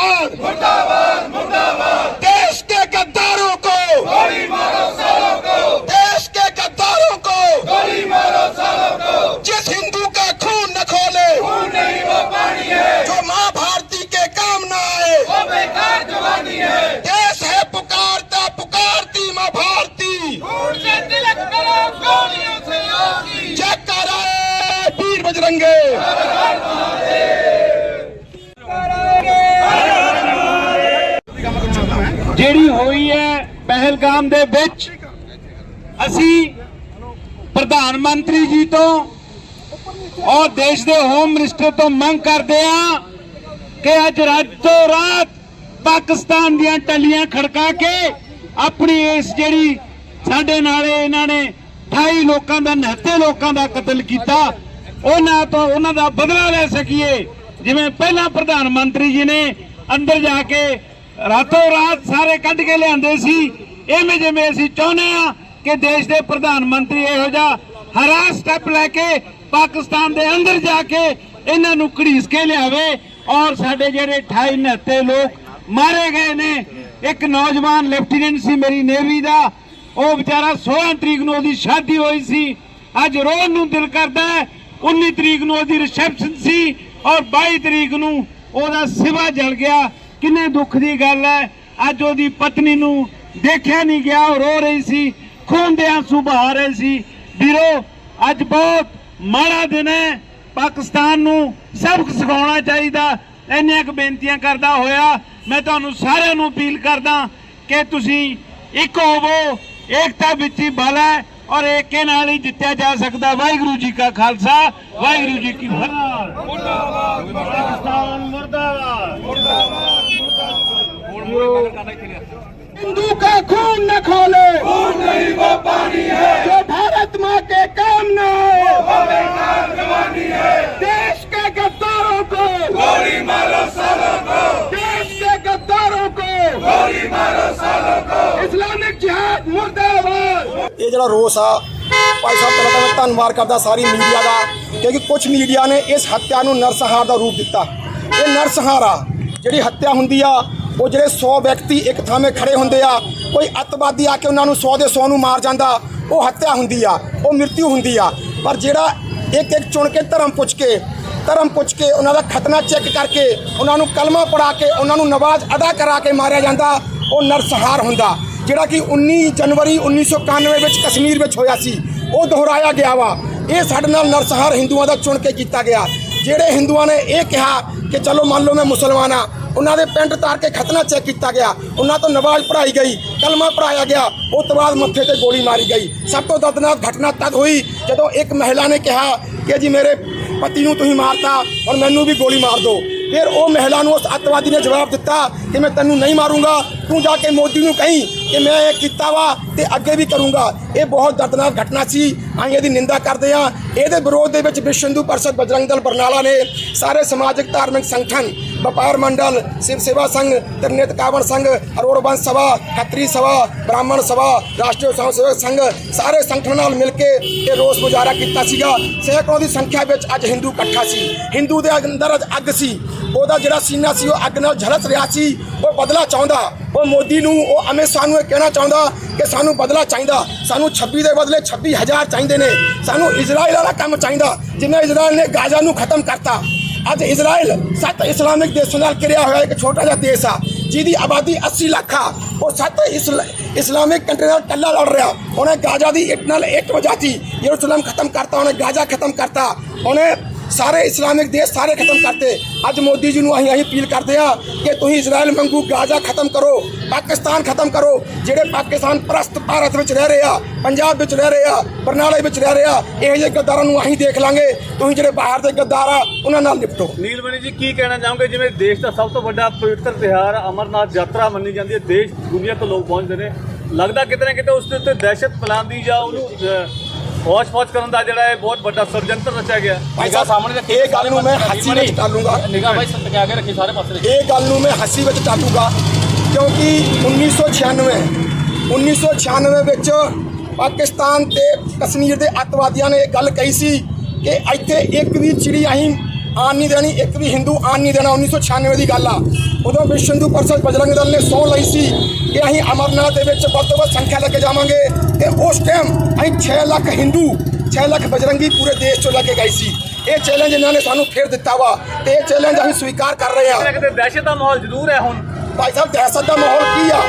ਮੁਰਦਾਬਾਦ! ਮੁਰਦਾਬਾਦ ਪਹਿਲਗਾਮ ਦੇ ਵਿੱਚ ਅਸੀਂ ਪ੍ਰਧਾਨ ਮੰਤਰੀ ਜੀ ਤੋਂ ਔਰ ਦੇਸ਼ ਦੇ ਹੋਮ ਮਿਨਿਸਟਰ ਤੋਂ ਮੰਗ ਕਰਦੇ ਹਾਂ ਕਿ ਅੱਜ ਰਾਤੋਂ ਰਾਤ ਪਾਕਿਸਤਾਨ ਦੀਆਂ ਟੱਲੀਆਂ ਖੜਕਾ ਕੇ ਆਪਣੀ ਇਸ ਜਿਹੜੀ ਸਾਡੇ ਨਾਲ ਇਹਨਾਂ ਨੇ 28 ਲੋਕਾਂ ਦਾ 69 ਲੋਕਾਂ ਦਾ ਕਤਲ ਕੀਤਾ, ਉਹਨਾਂ ਤੋਂ ਉਹਨਾਂ ਦਾ ਬਦਲਾ ਲੈ ਸਕੀਏ। ਜਿਵੇਂ ਪਹਿਲਾਂ ਪ੍ਰਧਾਨ ਮੰਤਰੀ ਜੀ ਨੇ ਅੰਦਰ ਜਾ ਕੇ ਰਾਤੋਂ ਰਾਤ ਸਾਰੇ ਕੱਢ ਕੇ ਲਿਆਂਦੇ ਸੀ ਇਵੇਂ ਜਿਵੇਂ ਅਸੀਂ ਚਾਹੁੰਦੇ ਆ ਕਿ ਦੇਸ਼ ਦੇ ਪ੍ਰਧਾਨ ਮੰਤਰੀ ਇਹੋ ਜਿਹਾ ਹਰਾ ਸਟੈਪ ਲੈ ਕੇ ਪਾਕਿਸਤਾਨ ਦੇ ਅੰਦਰ ਜਾ ਕੇ ਇਹਨਾਂ ਨੂੰ ਘੜੀਸ ਕੇ ਲਿਆਵੇ ਔਰ ਸਾਡੇ ਜਿਹੜੇ 28 29 ਲੋਕ ਮਾਰੇ ਗਏ ਨੇ, ਇੱਕ ਨੌਜਵਾਨ ਲੈਫਟੀਨੈਂਟ ਸੀ ਮੇਰੀ ਨੇਵੀ ਦਾ, ਉਹ ਵਿਚਾਰਾ 16 ਤਰੀਕ ਨੂੰ ਉਹਦੀ ਸ਼ਾਦੀ ਹੋਈ ਸੀ, ਅੱਜ ਰੋਣ ਨੂੰ ਦਿਲ ਕਰਦਾ ਹੈ 19 ਤਰੀਕ ਨੂੰ ਉਹਦੀ ਰਿਸੈਪਸ਼ਨ ਸੀ ਔਰ 22 ਤਰੀਕ ਨੂੰ ਉਹਦਾ ਸਿਵਾ ਜਲ ਗਿਆ। ਕਿੰਨੇ ਦੁੱਖ ਦੀ ਗੱਲ ਹੈ, ਅੱਜ ਉਹਦੀ ਪਤਨੀ ਨੂੰ ਦੇਖਿਆ ਨਹੀਂ ਗਿਆ ਉਹ ਰੋ ਰਹੀ ਸੀ ਖੂਨ ਦੇ ਆਂਸੂ ਬਹਾ ਰਹੇ ਸੀ। ਵੀਰੋ ਅੱਜ ਬਹੁਤ ਮਾੜਾ ਦਿਨ ਹੈ। ਪਾਕਿਸਤਾਨ ਨੂੰ ਸਬਕ ਸਿਖਾਉਣਾ ਚਾਹੀਦਾ। ਇੰਨੀਆਂ ਕੁ ਬੇਨਤੀਆਂ ਕਰਦਾ ਹੋਇਆ ਮੈਂ ਤੁਹਾਨੂੰ ਸਾਰਿਆਂ ਨੂੰ ਅਪੀਲ ਕਰਦਾ ਕਿ ਤੁਸੀਂ ਇੱਕ ਹੋਵੋ ਏਕਤਾ ਵਿੱਚ ਹੀ ਬਲ ਹੈ ਔਰ ਏਕੇ ਨਾਲ ਹੀ ਜਿੱਤਿਆ ਜਾ ਸਕਦਾ। ਵਾਹਿਗੁਰੂ ਜੀ ਕਾ ਖਾਲਸਾ ਵਾਹਿਗੁਰੂ ਜੀ ਕੀ ਫਤਿਹ। ਮੁਰਦਾਬਾਦ ਪਾਕਿਸਤਾਨ ਮੁਰਦਾਬਾਦ। हिंदू का खून न खोले खून नहीं वो पानी है जो भारत माँ के काम न आए वो बेकार जवानी है देश के गद्दारों को गोली मारो सालों को देश के गद्दारों को गोली मारो सालों को इस्लामिक जिहाद मुर्दाबाद ਇਹ ਜਿਹੜਾ ਰੋਸ ਆ ਭਾਈ ਸਾਹਿਬ ਪਹਿਲਾਂ ਤਾਂ ਮੈਂ ਧੰਨਵਾਦ ਕਰਦਾ ਸਾਰੀ ਮੀਡੀਆ ਦਾ ਕਿਉਂਕਿ ਕੁਝ ਮੀਡੀਆ ਨੇ ਇਸ ਹੱਤਿਆ ਨੂੰ ਨਰਸੰਹਾਰ ਦਾ ਰੂਪ ਦਿੱਤਾ ਇਹ ਨਰਸੰਹਾਰ ਆ ਜਿਹੜੀ ਹੱਤਿਆ ਹੁੰਦੀ ਆ ਉਹ ਜਿਹੜੇ 100 ਵਿਅਕਤੀ ਇੱਕ ਥਾਵੇਂ ਖੜੇ ਹੁੰਦੇ ਆ, ਕੋਈ ਅੱਤਵਾਦੀ ਆ ਕੇ ਉਹਨਾਂ ਨੂੰ 100 ਦੇ 100 ਨੂੰ ਮਾਰ ਜਾਂਦਾ, ਉਹ ਹੱਤਿਆ ਹੁੰਦੀ ਆ, ਉਹ ਮ੍ਰਿਤੂ ਹੁੰਦੀ ਆ। ਪਰ ਜਿਹੜਾ ਇੱਕ ਇੱਕ ਚੁਣ ਕੇ ਧਰਮ ਪੁੱਛ ਕੇ, ਧਰਮ ਪੁੱਛ ਕੇ ਉਹਨਾਂ ਦਾ ਖਤਨਾ ਚੈੱਕ ਕਰਕੇ ਉਹਨਾਂ ਨੂੰ ਕਲਮਾ ਪੜਾ ਕੇ ਉਹਨਾਂ ਨੂੰ ਨਵਾਜ਼ ਅਦਾ ਕਰਾ ਕੇ ਮਾਰਿਆ ਜਾਂਦਾ, ਉਹ ਨਰਸਹਾਰ ਹੁੰਦਾ। ਜਿਹੜਾ ਕਿ 19 ਜਨਵਰੀ 1991 ਵਿੱਚ ਕਸ਼ਮੀਰ ਵਿੱਚ ਹੋਇਆ ਸੀ, ਉਹ ਦੁਹਰਾਇਆ ਗਿਆ ਵਾ। ਇਹ ਸਾਡੇ ਨਾਲ ਨਰਸਹਾਰ ਹਿੰਦੂਆਂ ਦਾ ਚੁਣ ਕੇ ਕੀਤਾ ਗਿਆ। ਜਿਹੜੇ ਹਿੰਦੂਆਂ ਨੇ ਇਹ ਕਿਹਾ ਕਿ ਚਲੋ ਮੰਨ ਲਓ ਮੈਂ ਮੁਸਲਮਾਨ ਆ ਉਹਨਾਂ ਦੇ ਪੈਂਟ ਤਾਰ ਕੇ ਖਤਨਾ ਚੈੱਕ ਕੀਤਾ ਗਿਆ। ਉਹਨਾਂ ਤੋਂ ਨਵਾਜ਼ ਪੜਾਈ ਗਈ, ਕਲਮਾ ਪੜਾਇਆ ਗਿਆ। ਉਸ ਤੋਂ ਬਾਅਦ ਮੱਥੇ ਤੇ ਗੋਲੀ ਮਾਰੀ ਗਈ। ਸਭ ਤੋਂ ਦਰਦਨਾਕ ਘਟਨਾ ਤਦ ਹੋਈ ਜਦੋਂ ਇੱਕ ਮਹਿਲਾ ਨੇ ਕਿਹਾ ਕਿ ਜੀ ਮੇਰੇ ਪਤੀ ਨੂੰ ਤੁਸੀਂ ਮਾਰਤਾ ਔਰ ਮੈਨੂੰ ਵੀ ਗੋਲੀ ਮਾਰ ਦਿਓ। ਫਿਰ ਉਹ ਮਹਿਲਾ ਨੂੰ ਉਸ ਅੱਤਵਾਦੀ ਨੇ ਜਵਾਬ ਦਿੱਤਾ ਕਿ ਮੈਂ ਤੈਨੂੰ ਨਹੀਂ ਮਾਰੂੰਗਾ, ਤੂੰ ਜਾ ਕੇ ਮੋਦੀ ਨੂੰ ਕਹੀਂ। ਕਿ ਮੈਂ ਇਹ ਕੀਤਾ ਵਾ ਤੇ ਅੱਗੇ ਵੀ ਕਰੂੰਗਾ। ਇਹ ਬਹੁਤ ਦਰਦਨਾਕ ਘਟਨਾ ਸੀ। ਅਸੀਂ ਇਹਦੀ ਨਿੰਦਾ ਕਰਦੇ ਹਾਂ। ਇਹਦੇ ਵਿਰੋਧ ਦੇ ਵਿੱਚ ਵਿਸ਼ਵ ਹਿੰਦੂ ਪਰਿਸ਼ਦ, ਬਜਰੰਗ ਦਲ, ਬਰਨਾਲਾ ਨੇ ਸਾਰੇ ਸਮਾਜਿਕ, ਧਾਰਮਿਕ ਸੰਗਠਨ, ਵਪਾਰ ਮੰਡਲ, ਸਿਵ ਸੇਵਾ ਸੰਘ, ਤਰਨੇਤ ਕਾਵਣ ਸੰਘ, ਅਰੋੜ ਬੰਸ ਸਭਾ, ਖੱਤਰੀ ਸਭਾ, ਬ੍ਰਾਹਮਣ ਸਭਾ, ਰਾਸ਼ਟਰੀ ਸਮਾਜ ਸੇਵਕ ਸੰਘ ਸਾਰੇ ਸੰਗਠਨਾਂ ਨਾਲ ਮਿਲ ਕੇ ਇਹ ਰੋਸ ਮੁਜ਼ਾਹਰਾ ਕੀਤਾ ਸੀਗਾ। ਸੈਂਕੜੋਂ ਦੀ ਸੰਖਿਆ ਵਿੱਚ ਅੱਜ ਹਿੰਦੂ ਇਕੱਠਾ ਸੀ। ਹਿੰਦੂ ਦੇ ਅੰਦਰ ਅੱਜ ਅੱਗ ਸੀ। ਉਹਦਾ ਜਿਹੜਾ ਸੀਨਾ ਸੀ, ਉਹ ਅੱਗ ਨਾਲ ਝਲਸ ਰਿਹਾ ਸੀ। ਉਹ ਬਦਲਾ ਚਾਹੁੰਦਾ। ਉਹ ਮੋਦੀ ਨੂੰ, ਉਹ ਅਮਿਤ ਸ਼ਾਹ ਨੂੰ ਇਹ ਕਹਿਣਾ ਚਾਹੁੰਦਾ ਕਿ ਸਾਨੂੰ ਬਦਲਾ ਚਾਹੀਦਾ। ਸਾਨੂੰ 26 ਦੇ ਬਦਲੇ 26000 ਚਾਹੀਦੇ ਨੇ। ਸਾਨੂੰ ਇਜ਼ਰਾਈਲ ਵਾਲਾ ਕੰਮ ਚਾਹੀਦਾ ਜਿਵੇਂ ਇਜ਼ਰਾਈਲ ਨੇ ਗਾਜ਼ਾ ਨੂੰ ਖਤਮ ਕਰਤਾ। ਅੱਜ ਇਜ਼ਰਾਈਲ ਸੱਤ ਇਸਲਾਮਿਕ ਦੇਸ਼ਾਂ ਨਾਲ ਘਿਰਿਆ ਹੋਇਆ ਇੱਕ ਛੋਟਾ ਜਿਹਾ ਦੇਸ਼ ਆ, ਜਿਹਦੀ ਆਬਾਦੀ 80 ਲੱਖ ਆ। ਉਹ ਸੱਤ ਇਸਲਾਮਿਕ ਕੰਟਰੀ ਨਾਲ ਕੱਲਾ ਲੜ ਰਿਹਾ। ਉਹਨੇ ਗਾਜ਼ਾ ਦੀ ਇੱਟ ਨਾਲ ਇੱਟ ਵਜਾਤੀ। ਯਰੂਸ਼ਲਮ ਖਤਮ ਕਰਤਾ, ਉਹਨੇ ਗਾਜ਼ਾ ਖਤਮ ਕਰਤਾ। ਉਹਨੇ ਸਾਰੇ ਇਸਲਾਮਿਕ ਦੇਸ਼ ਸਾਰੇ ਖਤਮ ਕਰਤੇ। ਅੱਜ ਮੋਦੀ ਜੀ ਨੂੰ ਅਸੀਂ ਅਸੀਂ ਅਪੀਲ ਕਰਦੇ ਆ ਕਿ ਤੁਸੀਂ ਇਜ਼ਰਾਈਲ ਵਾਂਗੂ ਗਾਜ਼ਾ ਖਤਮ ਕਰੋ, ਪਾਕਿਸਤਾਨ ਖਤਮ ਕਰੋ, ਜਿਹੜੇ ਪਾਕਿਸਤਾਨ ਪ੍ਰਸਤ ਭਾਰਤ ਵਿੱਚ ਰਹਿ ਰਹੇ ਆ, ਪੰਜਾਬ ਵਿੱਚ ਰਹਿ ਰਹੇ ਆ, ਬਰਨਾਲੇ ਵਿੱਚ ਰਹਿ ਰਹੇ ਆ, ਇਹੋ ਜਿਹੇ ਗੱਦਾਰਾਂ ਨੂੰ ਅਸੀਂ ਦੇਖ ਲਾਂਗੇ। ਤੁਸੀਂ ਜਿਹੜੇ ਬਾਹਰ ਦੇ ਗੱਦਾਰ ਆ, ਉਹਨਾਂ ਨਾਲ ਨਿਪਟੋ। ਨੀਲਮਣੀ ਜੀ, ਕੀ ਕਹਿਣਾ ਚਾਹੋਗੇ? ਜਿਵੇਂ ਦੇਸ਼ ਦਾ ਸਭ ਤੋਂ ਵੱਡਾ ਪਵਿੱਤਰ ਤਿਉਹਾਰ ਅਮਰਨਾਥ ਯਾਤਰਾ ਮੰਨੀ ਜਾਂਦੀ ਹੈ, ਦੇਸ਼ ਦੁਨੀਆ ਤੋਂ ਲੋਕ ਪਹੁੰਚਦੇ ਨੇ। ਲੱਗਦਾ ਕਿਤੇ ਨਾ ਕਿਤੇ ਉਸ ਦੇ ਉੱਤੇ ਦਹਿਸ਼ਤ ਫੈਲਾਉਂਦੀ ਜਾਂ ਉਹਨੂੰ ਫੌਜ-ਫੌਜ ਕਰਨ ਦਾ ਜਿਹੜਾ ਹੈ ਬਹੁਤ ਵੱਡਾ ષਡਯੰਤਰ ਰਚਿਆ ਗਿਆ। ਭਾਈ ਸਾਹਿਬ ਸਾਹਮਣੇ ਇਹ ਗੱਲ ਨੂੰ ਮੈਂ ਹੱਸੀ ਵਿੱਚ ਟਾਲੂੰਗਾ। ਨਿਗਾਹ ਭਾਈ ਸੰਤ ਕੇ ਰੱਖੀ ਸਾਰੇ ਪਾਸੇ ਇਹ ਗੱਲ ਨੂੰ ਮੈਂ ਹੱਸੀ ਵਿੱਚ ਟਾਲੂੰਗਾ ਕਿਉਂਕਿ 1996 1996 ਵਿੱਚ ਪਾਕਿਸਤਾਨ ਤੇ ਕਸ਼ਮੀਰ ਦੇ ਅੱਤਵਾਦੀਆਂ ਨੇ ਇਹ ਗੱਲ ਕਹੀ ਸੀ ਕਿ ਇੱਥੇ ਇੱਕ ਵੀ ਚਿੜੀ ਅਸੀਂ ਆਣ ਨਹੀਂ ਦੇਣੀ ਇੱਕ ਵੀ ਹਿੰਦੂ ਆਣ ਨਹੀਂ ਦੇਣਾ 1996 ਦੀ ਗੱਲ ਆ। ਉਦੋਂ ਵਿਸ਼ਵ ਹਿੰਦੂ ਪਰਿਸ਼ਦ ਬਜਰੰਗ ਦਲ ਨੇ ਸਹੁੰ ਲਈ ਸੀ ਕਿ ਅਸੀਂ ਅਮਰਨਾਥ ਦੇ ਵਿੱਚ ਵੱਧ ਤੋਂ ਵੱਧ ਸੰਖਿਆ ਲੈ ਕੇ ਜਾਵਾਂਗੇ। ਤੇ ਉਸ ਟਾਈਮ ਅਸੀਂ 6 ਲੱਖ ਹਿੰਦੂ 6 ਲੱਖ ਬਜਰੰਗੀ ਪੂਰੇ ਦੇਸ਼ ਚੋਂ ਲੈ ਕੇ ਗਏ ਸੀ। ਇਹ ਚੈਲੰਜ ਇਹਨਾਂ ਨੇ ਸਾਨੂੰ ਫੇਰ ਦਿੱਤਾ ਵਾ। ਤੇ ਇਹ ਚੈਲੰਜ ਅਸੀਂ ਸਵੀਕਾਰ ਕਰ ਰਹੇ ਹਾਂ। ਕਿਤੇ ਦਹਿਸ਼ਤ ਦਾ ਮਾਹੌਲ ਜ਼ਰੂਰ ਹੈ ਹੁਣ। ਭਾਈ ਸਾਹਿਬ ਦਹਿਸ਼ਤ ਦਾ ਮਾਹੌਲ ਕੀ ਆ?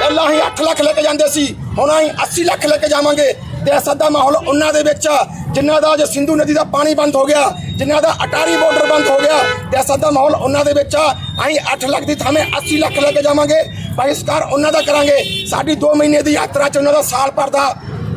ਪਹਿਲਾਂ ਅਸੀਂ 8 ਲੱਖ ਲੈ ਕੇ ਜਾਂਦੇ ਸੀ ਹੁਣ ਅਸੀਂ 80 ਲੱਖ ਲੈ ਕੇ ਜਾਵਾਂਗੇ। ਦਹਿਸ਼ਤ ਦਾ ਮਾਹੌਲ ਉਹਨਾਂ ਦੇ ਵਿੱਚ ਆ। ਜਿਨ੍ਹਾਂ ਦਾ ਜੋ ਸਿੰਧੂ ਨਦੀ ਦਾ ਪਾਣੀ ਬੰਦ ਹੋ ਗਿਆ, ਜਿਨ੍ਹਾਂ ਦਾ ਅਟਾਰੀ ਬਾਰਡਰ ਬੰਦ ਹੋ ਗਿਆ ਦਹਿਸ਼ਤ ਦਾ ਮਾਹੌਲ ਉਹਨਾਂ ਦੇ ਵਿੱਚ ਆ। ਅਸੀਂ 8 ਲੱਖ ਦੀ ਥਾਵੇਂ 80 ਲੱਖ ਲੈ ਕੇ ਜਾਵਾਂਗੇ। ਬਹਿਸ਼ਕਾਰ ਉਹਨਾਂ ਦਾ ਕਰਾਂਗੇ। ਸਾਡੀ 2 ਮਹੀਨੇ ਦੀ ਯਾਤਰਾ 'ਚ ਉਹਨਾਂ ਦਾ ਸਾਲ ਭਰ ਦਾ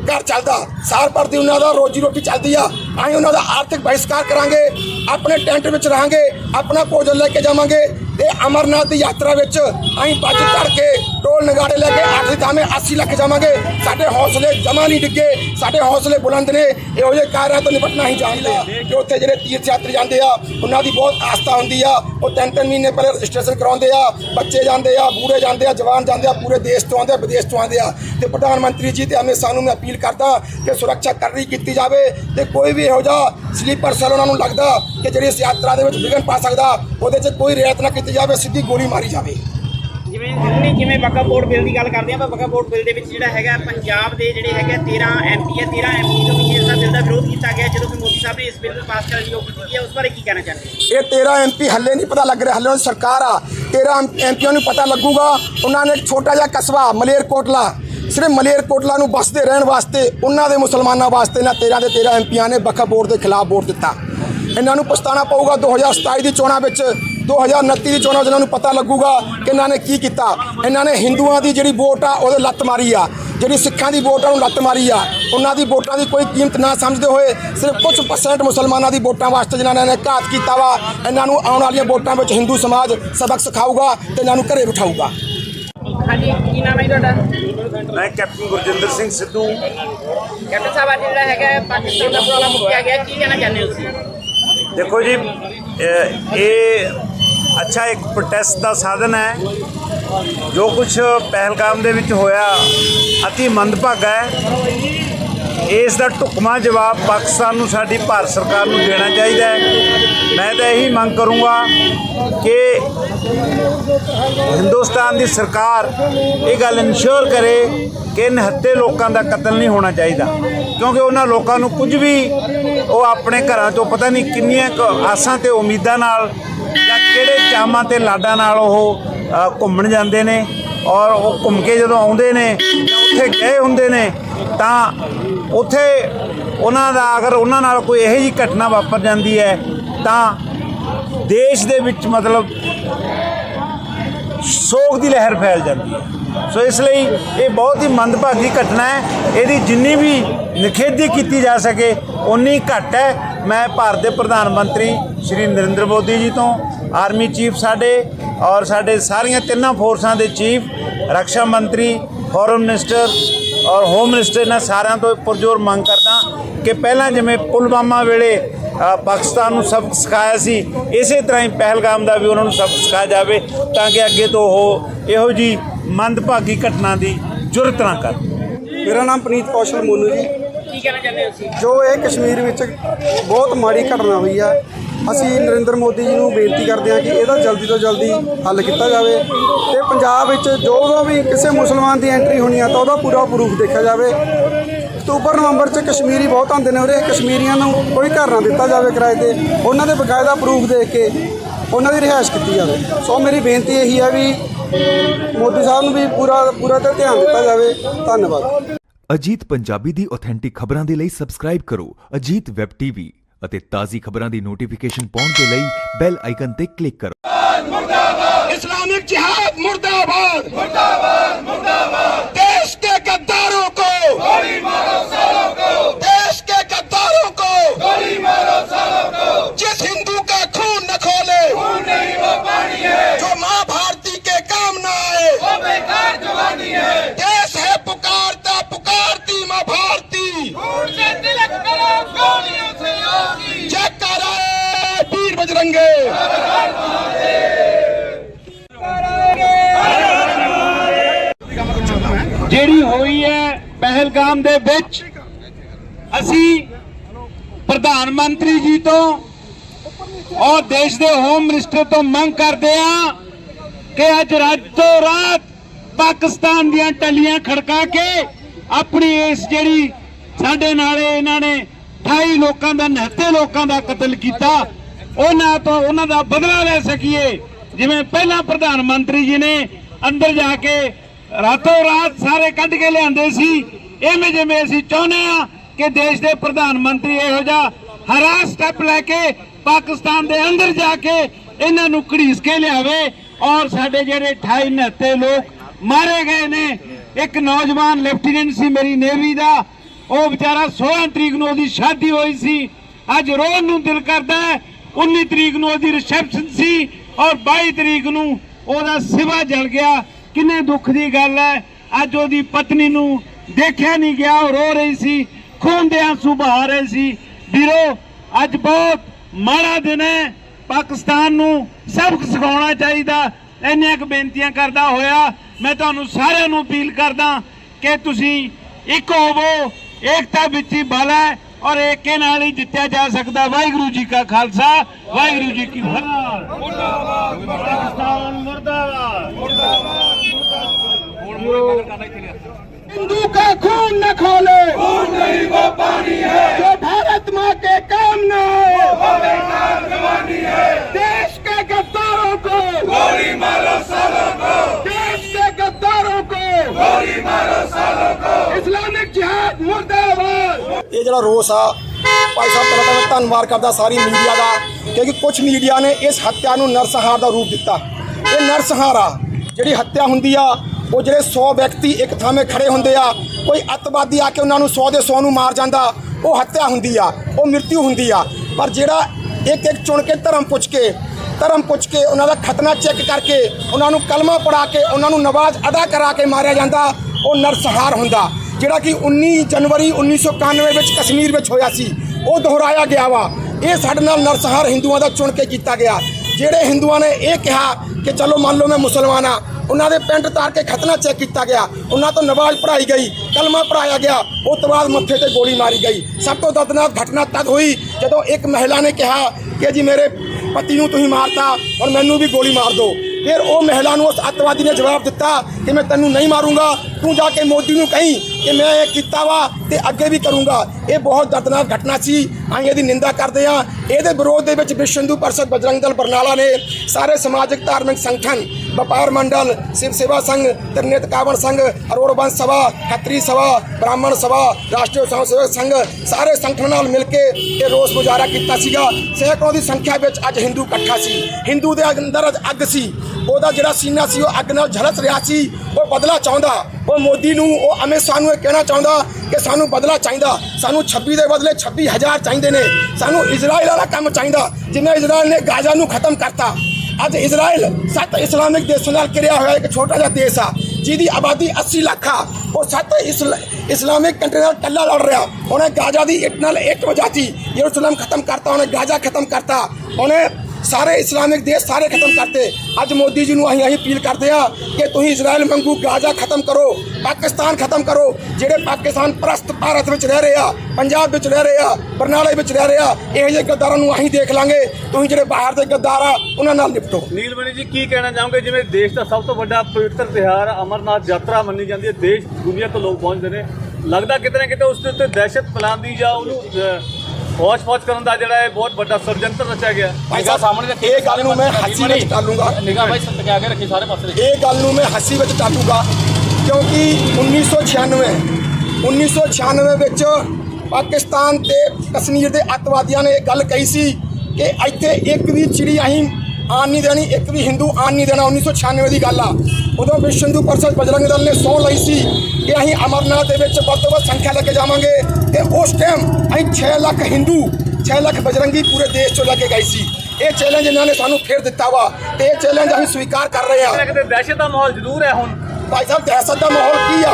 ਘਰ ਚੱਲਦਾ। ਸਾਲ ਭਰ ਦੀ ਉਹਨਾਂ ਦਾ ਰੋਜੀ ਰੋਟੀ ਚੱਲਦੀ ਆ। ਅਸੀਂ ਉਹਨਾਂ ਦਾ ਆਰਥਿਕ ਬਹਿਸ਼ਕਾਰ ਕਰਾਂਗੇ ਆਪਣੇ ਟੈਂਟ ਵਿੱਚ ਰਹਾਂਗੇ ਆਪਣਾ ਭੋਜਨ ਲੈ ਕੇ ਜਾਵਾਂਗੇ ਤੇ ਅਮਰਨਾਥ ਦੀ ਯਾਤਰਾ ਵਿੱਚ ਅਸੀਂ ਭੱਜ ਧੜ ਕੇ ਟੋਲ ਨਗਾੜੇ ਲੈ ਕੇ ਅੱਠ ਦੀ ਥਾਵੇਂ 80 ਲੱਖ ਜਾਵਾਂਗੇ ਸਾਡੇ ਹੌਸਲੇ ਜਮਾ ਨਹੀਂ ਡਿੱਗੇ ਸਾਡੇ ਹੌਸਲੇ ਬੁਲੰਦ ਨੇ ਇਹੋ ਜਿਹੇ ਕਾਰਿਆਂ ਤੋਂ ਨਿਪਟਣਾ ਹੀ ਜਾਣਦੇ ਆ ਕਿ ਉੱਥੇ ਜਿਹੜੇ ਤੀਰਥ ਯਾਤਰੀ ਜਾਂਦੇ ਆ ਉਹਨਾਂ ਦੀ ਬਹੁਤ ਆਸਥਾ ਹੁੰਦੀ ਆ ਉਹ ਤਿੰਨ ਤਿੰਨ ਮਹੀਨੇ ਪਹਿਲੇ ਰਜਿਸਟ੍ਰੇਸ਼ਨ ਕਰਾਉਂਦੇ ਆ ਬੱਚੇ ਜਾਂਦੇ ਆ ਬੂढ़े ਜਾਂਦੇ ਆ ਜਵਾਨ ਜਾਂਦੇ ਆ ਪੂਰੇ ਦੇਸ਼ ਤੋਂ ਆਉਂਦੇ ਆ ਵਿਦੇਸ਼ ਤੋਂ ਆਉਂਦੇ ਆ ਤੇ ਪ੍ਰਧਾਨ ਮੰਤਰੀ ਜੀ ਤੇ ਅਮਿਤ ਸਾਨੂੰ ਮੈਂ ਅਪੀਲ ਕਰਦਾ ਕਿ ਸੁਰੱਖਿਆ ਕਰਨੀ ਕੀਤੀ ਜਾਵੇ ਤੇ ਕੋਈ ਵੀ ਇਹੋ ਜਿਹਾ ਸਲੀਪਰ ਸੈੱਲ ਉਹਨਾਂ ਨੂੰ ਲੱਗਦਾ ਕਿ ਜਿਹੜੀ ਇਸ ਯਾਤਰਾ ਦੇ ਵਿੱਚ ਵਿਘਨ ਪਾ ਸਕਦਾ ਉਹਦੇ 'ਚ ਕੋਈ ਰਿਆਇਤ ਨਾ ਕੀਤੀ ਜਾਵੇ ਸਿੱਧੀ ਗੋਲੀ ਮਾਰੀ ਜਾਵੇ। ਜਿਵੇਂ ਹੁਣੇ ਜਿਵੇਂ ਵਕਫ ਬੋਰਡ ਬਿੱਲ ਦੀ ਗੱਲ ਕਰਦੇ ਆਪਾਂ ਵਕਫ ਬੋਰਡ ਬਿੱਲ ਦੇ ਵਿੱਚ ਜਿਹੜਾ ਹੈਗਾ ਪੰਜਾਬ ਦੇ ਜਿਹੜੇ ਹੈਗੇ 13 ਐਮਪੀ ਹੈ 13 ਐਮਪੀ ਤੋਂ ਵੀ ਇਸ ਦਾ ਬਿੱਲ ਦਾ ਵਿਰੋਧ ਕੀਤਾ ਗਿਆ। ਜਦੋਂ ਕਿ ਮੋਦੀ ਸਾਹਿਬ ਨੇ ਇਸ ਬਿੱਲ ਨੂੰ ਪਾਸ ਕਰਨ ਦੀ ਯੋਗ ਕੀਤੀ ਹੈ ਉਸ ਬਾਰੇ ਕੀ ਕਹਿਣਾ ਚਾਹੁੰਦੇ ਇਹ 13 ਐਮਪੀ ਹੱਲੇ ਨਹੀਂ ਪਤਾ ਲੱਗ ਰਿਹਾ ਹੱਲੇ ਸਰਕਾਰ ਆ। 13 ਐਮਪੀਆਂ ਨੂੰ ਪਤਾ ਲੱਗੂਗਾ ਉਹਨਾਂ ਨੇ ਇੱਕ ਛੋਟਾ ਜਿਹਾ ਕਸਬਾ ਮਲੇਰਕੋਟਲਾ। ਸਿਰਫ ਮਲੇਰਕੋਟਲਾ ਨੂੰ ਬਸਦੇ ਰਹਿਣ ਵਾਸਤੇ, ਉਹਨਾਂ ਦੇ ਮੁਸਲਮਾਨਾਂ ਵਾਸਤੇ ਨਾ 13 ਦੇ 13 ਐਮਪੀਆਂ ਨੇ ਵਕਫ ਬੋਰਡ ਦੇ ਖਿਲਾਫ ਵੋਟ ਦਿੱਤਾ। ਇਹਨਾਂ ਨੂੰ ਪਛਤਾਣਾ ਪਊਗਾ 2027 ਦੀ ਚੋਣਾਂ ਵਿੱਚ 2029 ਦੀ ਚੋਣਾਂ 'ਚ ਇਹਨਾਂ ਨੂੰ ਪਤਾ ਲੱਗੂਗਾ ਕਿ ਇਹਨਾਂ ਨੇ ਕੀ ਕੀਤਾ। ਇਹਨਾਂ ਨੇ ਹਿੰਦੂਆਂ ਦੀ ਜਿਹੜੀ ਵੋਟ ਆ, ਉਹਦੇ ਲੱਤ ਮਾਰੀ ਆ। ਜਿਹੜੀ ਸਿੱਖਾਂ ਦੀ ਵੋਟ ਆ, ਉਹਨੂੰ ਲੱਤ ਮਾਰੀ ਆ। ਉਹਨਾਂ ਦੀ ਵੋਟਾਂ ਦੀ ਕੋਈ ਕੀਮਤ ਨਾ ਸਮਝਦੇ ਹੋਏ ਸਿਰਫ ਕੁਝ ਪਰਸੈਂਟ ਮੁਸਲਮਾਨਾਂ ਦੀ ਵੋਟਾਂ ਵਾਸਤੇ ਜਿਨ੍ਹਾਂ ਨੇ ਘਾਤ ਕੀਤਾ ਵਾ, ਇਹਨਾਂ ਨੂੰ ਆਉਣ ਵਾਲੀਆਂ ਵੋਟਾਂ ਵਿੱਚ ਹਿੰਦੂ ਸਮਾਜ ਸਬਕ ਸਿਖਾਊਗਾ ਤੇ ਇਹਨਾਂ ਨੂੰ ਘਰੇ ਬਿਠਾਊਗਾ। ਹਾਂਜੀ ਕੀ ਨਾਮ ਹੈ ਜੀ ਤੁਹਾਡਾ? ਮੈਂ ਕੈਪਟਨ ਗੁਰਜਿੰਦਰ ਸਿੰਘ ਸਿੱਧੂ। ਕੈਪਟਨ ਸਾਹਿਬ ਅੱਜ ਜਿਹੜਾ ਹੈਗਾ ਪਾਕਿਸਤਾਨ ਦਾ ਪ੍ਰੋਗਰਾਮ ਮੁੱਕਿਆ ਗਿਆ ਕੀ ਕਹਿਣਾ ਚਾਹੁੰਦੇ ਹੋ ਤੁਸੀਂ? ਦੇਖੋ ਜੀ ਇਹ- ਇਹ ਅੱਛਾ ਇੱਕ ਪ੍ਰੋਟੈਸਟ ਦਾ ਸਾਧਨ ਹੈ। ਜੋ ਕੁਝ ਪਹਿਲਗਾਮ ਦੇ ਵਿੱਚ ਹੋਇਆ ਅਤੀ ਮੰਦਭਾਗਾ ਹੈ। ਇਸ ਦਾ ਢੁਕਮਾ ਜਵਾਬ ਪਾਕਿਸਤਾਨ ਨੂੰ ਸਾਡੀ ਭਾਰਤ ਸਰਕਾਰ ਨੂੰ ਦੇਣਾ ਚਾਹੀਦਾ ਹੈ। ਮੈਂ ਤਾਂ ਇਹੀ ਮੰਗ ਕਰੂੰਗਾ ਕਿ ਹਿੰਦੁਸਤਾਨ ਦੀ ਸਰਕਾਰ ਇਹ ਗੱਲ ਇਨਸ਼ੋਰ ਕਰੇ ਕਿ ਨਿਹੱਤੇ ਲੋਕਾਂ ਦਾ ਕਤਲ ਨਹੀਂ ਹੋਣਾ ਚਾਹੀਦਾ। ਕਿਉਂਕਿ ਉਹਨਾਂ ਲੋਕਾਂ ਨੂੰ ਕੁਝ ਵੀ ਉਹ ਆਪਣੇ ਘਰਾਂ ਤੋਂ ਪਤਾ ਨਹੀਂ ਕਿੰਨੀਆਂ ਕੁ ਆਸਾਂ ਤੇ ਉਮੀਦਾਂ ਨਾਲ ਜਾਂ ਕਿਹੜੇ ਚਾਮਾਂ ਤੇ ਲਾਡਾਂ ਨਾਲ ਉਹ ਘੁੰਮਣ ਜਾਂਦੇ ਨੇ ਔਰ ਉਹ ਘੁੰਮ ਕੇ ਜਦੋਂ ਆਉਂਦੇ ਨੇ ਜਾਂ ਉੱਥੇ ਗਏ ਹੁੰਦੇ ਨੇ ਤਾਂ ਉੱਥੇ ਉਹਨਾਂ ਦਾ ਅਗਰ ਉਹਨਾਂ ਨਾਲ ਕੋਈ ਇਹੋ ਜਿਹੀ ਘਟਨਾ ਵਾਪਰ ਜਾਂਦੀ ਹੈ, ਤਾਂ ਦੇਸ਼ ਦੇ ਵਿੱਚ ਮਤਲਬ ਸੋਗ ਦੀ ਲਹਿਰ ਫੈਲ ਜਾਂਦੀ ਹੈ। ਸੋ ਇਸ ਲਈ ਇਹ ਬਹੁਤ ਹੀ ਮੰਦਭਾਗੀ ਘਟਨਾ ਹੈ। ਇਹਦੀ ਜਿੰਨੀ ਵੀ ਨਿਖੇਧੀ ਕੀਤੀ ਜਾ ਸਕੇ ਉਨੀ ਘੱਟ ਹੈ। ਮੈਂ ਭਾਰਤ ਦੇ ਪ੍ਰਧਾਨ ਮੰਤਰੀ ਸ਼੍ਰੀ ਨਰਿੰਦਰ ਮੋਦੀ ਜੀ ਤੋਂ, ਆਰਮੀ ਚੀਫ ਸਾਡੇ ਔਰ ਸਾਡੇ ਸਾਰੀਆਂ ਤਿੰਨਾਂ ਫੋਰਸਾਂ ਦੇ ਚੀਫ, ਰੱਖਿਆ ਮੰਤਰੀ, ਫੋਰਨ ਮਿਨਿਸਟਰ ਔਰ ਹੋਮ ਮਿਨਿਸਟਰ ਇਹਨਾਂ ਸਾਰਿਆਂ ਤੋਂ ਪੁਰਜੋਰ ਮੰਗ ਕਰਦਾ ਕਿ ਪਹਿਲਾਂ ਜਿਵੇਂ ਪੁਲਵਾਮਾ ਵੇਲੇ ਪਾਕਿਸਤਾਨ ਨੂੰ ਸਬਕ ਸਿਖਾਇਆ ਸੀ ਇਸੇ ਤਰ੍ਹਾਂ ਹੀ ਪਹਿਲਗਾਮ ਦਾ ਵੀ ਉਹਨਾਂ ਨੂੰ ਸਬਕ ਸਿਖਾਇਆ ਜਾਵੇ ਤਾਂ ਕਿ ਅੱਗੇ ਤੋਂ ਉਹ ਇਹੋ ਜੀ ਮੰਦਭਾਗੀ ਘਟਨਾ ਦੀ ਜੁਰਤ ਨਾ ਕਰਨ। ਮੇਰਾ ਨਾਮ ਪਨੀਤ ਕੌਸ਼ਲ ਮੋਨੂ ਜੀ। ਕੀ ਕਹਿਣਾ ਚਾਹੁੰਦੇ ਹੋ ਤੁਸੀਂ? ਜੋ ਇਹ ਕਸ਼ਮੀਰ ਵਿੱਚ ਬਹੁਤ ਮਾੜੀ ਘਟਨਾ ਹੋਈ ਆ ਅਸੀਂ ਨਰਿੰਦਰ ਮੋਦੀ ਜੀ ਨੂੰ ਬੇਨਤੀ ਕਰਦੇ ਹਾਂ ਕਿ ਇਹਦਾ ਜਲਦੀ ਤੋਂ ਜਲਦੀ ਹੱਲ ਕੀਤਾ ਜਾਵੇ ਤੇ ਪੰਜਾਬ ਵਿੱਚ ਜਦੋਂ ਵੀ ਕਿਸੇ ਮੁਸਲਮਾਨ ਦੀ ਐਂਟਰੀ ਹੋਣੀ ਆ ਤਾਂ ਉਹਦਾ ਪੂਰਾ ਪ੍ਰੂਫ ਦੇਖਿਆ ਜਾਵੇ। ਅਕਤੂਬਰ, ਨਵੰਬਰ 'ਚ ਕਸ਼ਮੀਰੀ ਬਹੁਤ ਆਉਂਦੇ ਨੇ ਉਰੇ। ਕਸ਼ਮੀਰੀਆਂ ਨੂੰ ਕੋਈ ਘਰ ਨਾ ਦਿੱਤਾ ਜਾਵੇ ਕਿਰਾਏ ਤੇ। ਉਹਨਾਂ ਦੇ ਬਕਾਇਦਾ ਪ੍ਰੂਫ ਦੇਖ ਕੇ ਉਹਨਾਂ ਦੀ ਰਿਹਾਇਸ਼ ਕੀਤੀ ਜਾਵੇ। ਸੋ ਮੇਰੀ ਬੇਨਤੀ ਇਹੀ ਹੈ ਵੀ ਮੋਦੀ ਸਾਹਿਬ ਨੂੰ ਵੀ ਪੂਰਾ ਪੂਰਾ ਤੇ ਧਿਆਨ ਦਿੱਤਾ ਜਾਵੇ। ਧੰਨਵਾਦ। ਅਜੀਤ ਪੰਜਾਬੀ ਦੀ ਆਥੈਂਟਿਕ ਖਬਰਾਂ ਦੇ ਲਈ ਸਬਸਕ੍ਰਾਈਬ ਕਰੋ। ਅਜੀਤ ਵੈਬ ਟੀਵੀ ਅਤੇ ਤਾਜ਼ੀ ਖਬਰਾਂ ਦੀ ਨੋਟੀਫਿਕੇਸ਼ਨ ਪਾਉਣ ਦੇ ਲਈ ਬੈਲ ਆਈਕਨ ਤੇ ਕਲਿੱਕ ਕਰੋ इस्लामिक जिहाद मुर्दाबाद मुर्दाबाद मुर्दाबाद देश के गद्दारों को गोली मारो सालों को देश के गद्दारों को गोली मारो सालों को जिस हिंदू का खून न खोले खून नहीं वो पानी है जो माँ भारती के काम न आए वो बेकार जवानी है देश है पुकारता पुकारती माँ भारती ਜਿਹੜੀ ਹੋਈ ਹੈ ਪਹਿਲਗਾਮ ਦੇ ਵਿੱਚ, ਅਸੀਂ ਪ੍ਰਧਾਨ ਮੰਤਰੀ ਜੀ ਤੋਂ ਔਰ ਦੇਸ਼ ਦੇ ਹੋਮ ਮਿਨਿਸਟਰ ਤੋਂ ਮੰਗ ਕਰਦੇ ਆ ਕਿ ਅੱਜ ਰਾਤ ਤੋਂ ਰਾਤ ਪਾਕਿਸਤਾਨ ਦੀਆਂ ਟੱਲੀਆਂ ਖੜਕਾ ਕੇ ਆਪਣੀ ਇਸ ਜਿਹੜੀ ਸਾਡੇ ਨਾਲ ਇਹਨਾਂ ਨੇ 28 ਲੋਕਾਂ ਦਾ 69 ਲੋਕਾਂ ਦਾ ਕਤਲ ਕੀਤਾ। ਉਹਨਾਂ ਤੋਂ, ਉਹਨਾਂ ਦਾ ਬਦਲਾ ਲੈ ਸਕੀਏ। ਜਿਵੇਂ ਪਹਿਲਾਂ ਪ੍ਰਧਾਨ ਮੰਤਰੀ ਜੀ ਨੇ ਅੰਦਰ ਜਾ ਕੇ ਰਾਤੋਂ ਰਾਤ ਸਾਰੇ ਕੱਢ ਕੇ ਲਿਆਂਦੇ ਸੀ। ਐਵੇਂ ਜਿਵੇਂ ਅਸੀਂ ਚਾਹੁੰਦੇ ਆ ਕਿ ਦੇਸ਼ ਦੇ ਪ੍ਰਧਾਨ ਮੰਤਰੀ ਇਹੋ ਜਿਹਾ ਹਰਾ ਸਟੈਪ ਲੈ ਕੇ ਪਾਕਿਸਤਾਨ ਦੇ ਅੰਦਰ ਜਾ ਕੇ ਇਹਨਾਂ ਨੂੰ ਘੜੀਸ ਕੇ ਲਿਆਵੇ। ਔਰ ਸਾਡੇ ਜਿਹੜੇ 28 29 ਲੋਕ ਮਾਰੇ ਗਏ ਨੇ। ਇੱਕ ਨੌਜਵਾਨ ਲੈਫਟੀਨੈਂਟ ਸੀ ਮੇਰੀ ਨੇਵੀ ਦਾ। ਉਹ ਵਿਚਾਰਾ 16 ਤਰੀਕ ਨੂੰ ਉਹਦੀ ਸ਼ਾਦੀ ਹੋਈ ਸੀ। ਅੱਜ ਰੋਣ ਨੂੰ ਦਿਲ ਕਰਦਾ ਹੈ 19 ਤਰੀਕ ਨੂੰ ਉਹਦੀ ਰਿਸੈਪਸ਼ਨ ਸੀ ਔਰ 22 ਤਰੀਕ ਨੂੰ ਉਹਦਾ ਸਿਵਾ ਜਲ ਗਿਆ। ਕਿੰਨੇ ਦੁੱਖ ਦੀ ਗੱਲ ਹੈ, ਅੱਜ ਉਹਦੀ ਪਤਨੀ ਨੂੰ ਦੇਖਿਆ ਨਹੀਂ ਗਿਆ, ਉਹ ਰੋ ਰਹੀ ਸੀ, ਖੂਨ ਦੇ ਆਂਸੂ ਬਹਾ ਰਹੇ ਸੀ। ਵੀਰੋ, ਅੱਜ ਬਹੁਤ ਮਾੜਾ ਦਿਨ ਹੈ, ਪਾਕਿਸਤਾਨ ਨੂੰ ਸਬਕ ਸਿਖਾਉਣਾ ਚਾਹੀਦਾ। ਇੰਨੀਆਂ ਕੁ ਬੇਨਤੀਆਂ ਕਰਦਾ ਹੋਇਆ, ਮੈਂ ਤੁਹਾਨੂੰ ਸਾਰਿਆਂ ਨੂੰ ਅਪੀਲ ਕਰਦਾ ਕਿ ਤੁਸੀਂ ਇੱਕ ਹੋਵੋ ਏਕਤਾ ਵਿੱਚ ਹੀ ਬਲ ਹੈ ਔਰ ਏਕੇ ਨਾਲ ਹੀ ਜਿੱਤਿਆ ਜਾ ਸਕਦਾ ਵਾਹਿਗੁਰੂ ਜੀ ਕਾ ਖਾਲਸਾ ਵਾਹਿਗੁਰੂ ਜੀ ਕੀ ਫਤਿਹ ਮੁਰਦਾਬਾਦ ਪਾਕਿਸਤਾਨ ਮੁਰਦਾਬਾਦ हिंदू का खून न खोले खून नहीं वो पानी है जो भारत माँ के काम न आए वो बेकार जवानी है देश के गद्दारों को गोली मारो सालों को देश के गद्दारों को गोली मारो सालों को इस्लामिक जिहाद मुर्दाबाद ਇਹ ਜਿਹੜਾ ਰੋਸ ਆ ਭਾਈ ਸਾਹਿਬ ਪਹਿਲਾਂ ਤਾਂ ਮੈਂ ਧੰਨਵਾਦ ਕਰਦਾ ਸਾਰੀ ਮੀਡੀਆ ਦਾ ਕਿਉਂਕਿ ਕੁਝ ਮੀਡੀਆ ਨੇ ਇਸ ਹੱਤਿਆ ਨੂੰ ਨਰਸੰਹਾਰ ਦਾ ਰੂਪ ਦਿੱਤਾ ਇਹ ਨਰਸੰਹਾਰ ਆ ਜਿਹੜੀ ਹੱਤਿਆ ਹੁੰਦੀ ਆ ਉਹ ਜਿਹੜੇ 100 ਵਿਅਕਤੀ ਇੱਕ ਥਾਵੇਂ ਖੜੇ ਹੁੰਦੇ ਆ ਕੋਈ ਅੱਤਵਾਦੀ ਆ ਕੇ ਉਹਨਾਂ ਨੂੰ 100 ਦੇ 100 ਨੂੰ ਮਾਰ ਜਾਂਦਾ ਉਹ ਹੱਤਿਆ ਹੁੰਦੀ ਆ ਉਹ ਮ੍ਰਿਤੂ ਹੁੰਦੀ ਆ ਪਰ ਜਿਹੜਾ ਇੱਕ ਇੱਕ ਚੁਣ ਕੇ ਧਰਮ ਪੁੱਛ ਕੇ ਧਰਮ ਪੁੱਛ ਕੇ, ਉਹਨਾਂ ਦਾ ਖਤਨਾ ਚੈੱਕ ਕਰਕੇ, ਉਹਨਾਂ ਨੂੰ ਕਲਮਾ ਪੜਾ ਕੇ, ਉਹਨਾਂ ਨੂੰ ਨਵਾਜ਼ ਅਦਾ ਕਰਾ ਕੇ ਮਾਰਿਆ ਜਾਂਦਾ, ਉਹ ਨਰਸਹਾਰ ਹੁੰਦਾ। ਜਿਹੜਾ ਕਿ 19 ਜਨਵਰੀ 1991 ਵਿੱਚ ਕਸ਼ਮੀਰ ਵਿੱਚ ਹੋਇਆ ਸੀ, ਉਹ ਦੁਹਰਾਇਆ ਗਿਆ ਵਾ। ਇਹ ਸਾਡੇ ਨਾਲ ਨਰਸਹਾਰ ਹਿੰਦੂਆਂ ਦਾ ਚੁਣ ਕੇ ਕੀਤਾ ਗਿਆ। ਜਿਹੜੇ ਹਿੰਦੂਆਂ ਨੇ ਇਹ ਕਿਹਾ ਕਿ ਚਲੋ ਮੰਨ ਲਓ ਮੈਂ ਮੁਸਲਮਾਨ ਆ ਉਹਨਾਂ ਦੇ ਪਿੰਡ ਤਾਰ ਕੇ ਖਤਨਾ ਚੈੱਕ ਕੀਤਾ ਗਿਆ। ਉਹਨਾਂ ਤੋਂ ਨਵਾਜ਼ ਪੜਾਈ ਗਈ, ਕਲਮਾ ਪੜਾਇਆ ਗਿਆ ਉਸ ਤੋਂ ਬਾਅਦ ਮੱਥੇ ਤੇ ਗੋਲੀ ਮਾਰੀ ਗਈ। ਸਭ ਤੋਂ ਦਰਦਨਾਕ ਘਟਨਾ ਤਦ ਹੋਈ ਜਦੋਂ ਇੱਕ ਮਹਿਲਾ ਨੇ ਕਿਹਾ ਕਿ ਜੀ ਮੇਰੇ ਪਤੀ ਨੂੰ ਤੁਸੀਂ ਮਾਰਤਾ ਔਰ ਮੈਨੂੰ ਵੀ ਗੋਲੀ ਮਾਰ ਦਿਓ। ਫਿਰ ਉਹ ਮਹਿਲਾ ਨੂੰ ਉਸ ਅੱਤਵਾਦੀ ਨੇ ਜਵਾਬ ਦਿੱਤਾ ਕਿ ਮੈਂ ਤੈਨੂੰ ਨਹੀਂ ਮਾਰੂੰਗਾ, ਤੂੰ ਜਾ ਕੇ ਮੋਦੀ ਨੂੰ ਕਹੀਂ ਕਿ ਮੈਂ ਇਹ ਕੀਤਾ ਵਾ ਤੇ ਅੱਗੇ ਵੀ ਕਰੂੰਗਾ। ਇਹ ਬਹੁਤ ਦਰਦਨਾਕ ਘਟਨਾ ਸੀ, ਅਸੀਂ ਇਹਦੀ ਨਿੰਦਾ ਕਰਦੇ ਹਾਂ। ਇਹਦੇ ਵਿਰੋਧ ਦੇ ਵਿੱਚ ਵਿਸ਼ਵ ਹਿੰਦੂ ਪਰਿਸ਼ਦ ਬਜਰੰਗ ਦਲ ਬਰਨਾਲਾ ਨੇ ਸਾਰੇ ਸਮਾਜਿਕ ਧਾਰਮਿਕ ਸੰਗਠਨ ਵਪਾਰ ਮੰਡਲ ਸਿਵ ਸੇਵਾ ਸੰਘ ਤਰਨੇਤ ਕਾਵਣ ਸੰਘ ਅਰੋੜ ਬੰਸ ਸਭਾ ਖੱਤਰੀ ਸਭਾ ਬ੍ਰਾਹਮਣ ਸਭਾ ਰਾਸ਼ਟਰੀ ਸਮਾਜ ਸੇਵਕ ਸੰਘ ਸਾਰੇ ਸੰਗਠਨਾਂ ਨਾਲ ਮਿਲ ਕੇ ਇਹ ਰੋਸ ਮੁਜ਼ਾਹਰਾ ਕੀਤਾ ਸੀਗਾ ਸੈਂਕੜੋਂ ਦੀ ਸੰਖਿਆ ਵਿੱਚ ਅੱਜ ਹਿੰਦੂ ਇਕੱਠਾ ਸੀ ਹਿੰਦੂ ਦੇ ਅੰਦਰ ਅੱਜ ਅੱਗ ਸੀ ਉਹਦਾ ਜਿਹੜਾ ਸੀਨਾ ਸੀ ਉਹ ਅੱਗ ਨਾਲ ਝਲਸ ਰਿਹਾ ਸੀ ਉਹ ਬਦਲਾ ਚਾਹੁੰਦਾ ਉਹ ਮੋਦੀ ਨੂੰ ਉਹ ਅਮਿਤ ਸ਼ਾਹ ਨੂੰ ਇਹ ਕਹਿਣਾ ਚਾਹੁੰਦਾ ਕਿ ਸਾਨੂੰ ਬਦਲਾ ਚਾਹੀਦਾ ਸਾਨੂੰ 26 ਦੇ ਬਦਲੇ 26000 ਚਾਹੀਦੇ ਨੇ ਸਾਨੂੰ ਇਜ਼ਰਾਈਲ ਵਾਲਾ ਕੰਮ ਚਾਹੀਦਾ ਜਿਵੇਂ ਇਜ਼ਰਾਈਲ ਨੇ ਗਾਜ਼ਾ ਨੂੰ ਖਤਮ ਕਰਤਾ ਅੱਜ ਇਜ਼ਰਾਈਲ ਸੱਤ ਇਸਲਾਮਿਕ ਦੇਸ਼ਾਂ ਨਾਲ ਕਿਰਿਆ ਹੋਇਆ ਇੱਕ ਛੋਟਾ ਜਿਹਾ ਦੇਸ਼ ਆ, ਜਿਹਦੀ ਆਬਾਦੀ 80 ਲੱਖ ਆ। ਉਹ ਸੱਤ ਇਸਲਾਮਿਕ ਕੰਟਰੀ ਨਾਲ ਟੱਲਾ ਲੜ ਰਿਹਾ। ਉਹਨੇ ਗਾਜ਼ਾ ਦੀ ਇੱਟ ਨਾਲ ਇੱਟ ਵਜਾਤੀ। ਯਰੂਸ਼ਲਮ ਖਤਮ ਕਰਤਾ, ਉਹਨੇ ਗਾਜ਼ਾ ਖਤਮ ਕਰਤਾ। ਉਹਨੇ ਸਾਰੇ ਇਸਲਾਮਿਕ ਦੇਸ਼ ਸਾਰੇ ਖਤਮ ਕਰਤੇ। ਅੱਜ ਮੋਦੀ ਜੀ ਨੂੰ ਅਸੀਂ ਅਸੀਂ ਅਪੀਲ ਕਰਦੇ ਆ ਕਿ ਤੁਸੀਂ ਇਜ਼ਰਾਈਲ ਵਾਂਗੂ ਗਾਜ਼ਾ ਖਤਮ ਕਰੋ, ਪਾਕਿਸਤਾਨ ਖਤਮ ਕਰੋ, ਜਿਹੜੇ ਪਾਕਿਸਤਾਨ ਪ੍ਰਸਤ ਭਾਰਤ ਵਿੱਚ ਰਹਿ ਰਹੇ ਆ ਪੰਜਾਬ ਵਿੱਚ ਰਹਿ ਰਹੇ ਆ ਬਰਨਾਲੇ ਵਿੱਚ ਰਹਿ ਰਹੇ ਆ ਇਹੋ ਜਿਹੇ ਗੱਦਾਰਾਂ ਨੂੰ ਅਸੀਂ ਦੇਖ ਲਾਂਗੇ। ਤੁਸੀਂ ਜਿਹੜੇ ਬਾਹਰ ਦੇ ਗੱਦਾਰ ਆ, ਉਹਨਾਂ ਨਾਲ ਨਿਪਟੋ। ਨੀਲਮਣੀ ਜੀ, ਕੀ ਕਹਿਣਾ ਚਾਹੋਗੇ? ਜਿਵੇਂ ਦੇਸ਼ ਦਾ ਸਭ ਤੋਂ ਵੱਡਾ ਪਵਿੱਤਰ ਤਿਉਹਾਰ ਅਮਰਨਾਥ ਯਾਤਰਾ ਮੰਨੀ ਜਾਂਦੀ ਹੈ, ਦੇਸ਼ ਦੁਨੀਆ ਤੋਂ ਲੋਕ ਪਹੁੰਚਦੇ ਨੇ। ਲੱਗਦਾ ਕਿਤੇ ਨਾ ਕਿਤੇ ਉਸ ਦੇ ਉੱਤੇ ਦਹਿਸ਼ਤ ਫੈਲਾਉਂਦੀ ਜਾਂ ਉਹਨੂੰ ਫੌਜ-ਫੌਜ ਕਰਨ ਦਾ ਜਿਹੜਾ ਹੈ ਬਹੁਤ ਵੱਡਾ ષਡਯੰਤਰ ਰਚਿਆ ਗਿਆ। ਭਾਈ ਸਾਹਿਬ ਇਹ ਗੱਲ ਨੂੰ ਮੈਂ ਹੱਸੀ ਵਿੱਚ ਟਾਲੂੰਗਾ। ਨਿਗਾਹ ਭਾਈ ਸੱਤ ਕੇ ਆ ਕੇ ਰੱਖੀ ਸਾਰੇ ਪਾਸੇ ਇਹ ਗੱਲ ਨੂੰ ਮੈਂ ਹੱਸੀ ਵਿੱਚ ਟਾਲੂਗਾ ਕਿਉਂਕਿ 1996 1996 ਵਿੱਚ ਪਾਕਿਸਤਾਨ ਤੇ ਕਸ਼ਮੀਰ ਦੇ ਅੱਤਵਾਦੀਆਂ ਨੇ ਇਹ ਗੱਲ ਕਹੀ ਸੀ ਕਿ ਇੱਥੇ ਇੱਕ ਵੀ ਚਿੜੀ ਅਸੀਂ ਆਣ ਨਹੀਂ ਦੇਣੀ ਇੱਕ ਵੀ ਹਿੰਦੂ ਆਣ ਨਹੀਂ ਦੇਣਾ 1996 ਦੀ ਗੱਲ ਆ। ਉਦੋਂ ਵਿਸ਼ਵ ਹਿੰਦੂ ਪਰਿਸ਼ਦ ਬਜਰੰਗ ਦਲ ਨੇ ਸਹੁੰ ਲਈ ਸੀ ਕਿ ਅਸੀਂ ਅਮਰਨਾਥ ਦੇ ਵਿੱਚ ਵੱਧ ਤੋਂ ਵੱਧ ਸੰਖਿਆ ਲੈ ਕੇ ਜਾਵਾਂਗੇ। ਤੇ ਉਸ ਟਾਈਮ ਅਸੀਂ 6 ਲੱਖ ਹਿੰਦੂ 6 ਲੱਖ ਬਜਰੰਗੀ ਪੂਰੇ ਦੇਸ਼ ਚੋਂ ਲੈ ਕੇ ਗਏ ਸੀ। ਇਹ ਚੈਲੰਜ ਇਹਨਾਂ ਨੇ ਸਾਨੂੰ ਫੇਰ ਦਿੱਤਾ ਵਾ ਤੇ ਇਹ ਚੈਲੰਜ ਅਸੀਂ ਸਵੀਕਾਰ ਕਰ ਰਹੇ ਹਾਂ। ਕਿਤੇ ਦਹਿਸ਼ਤ ਦਾ ਮਾਹੌਲ ਜ਼ਰੂਰ ਹੈ ਹੁਣ। ਭਾਈ ਸਾਹਿਬ ਦਹਿਸ਼ਤ ਦਾ ਮਾਹੌਲ ਕੀ ਆ?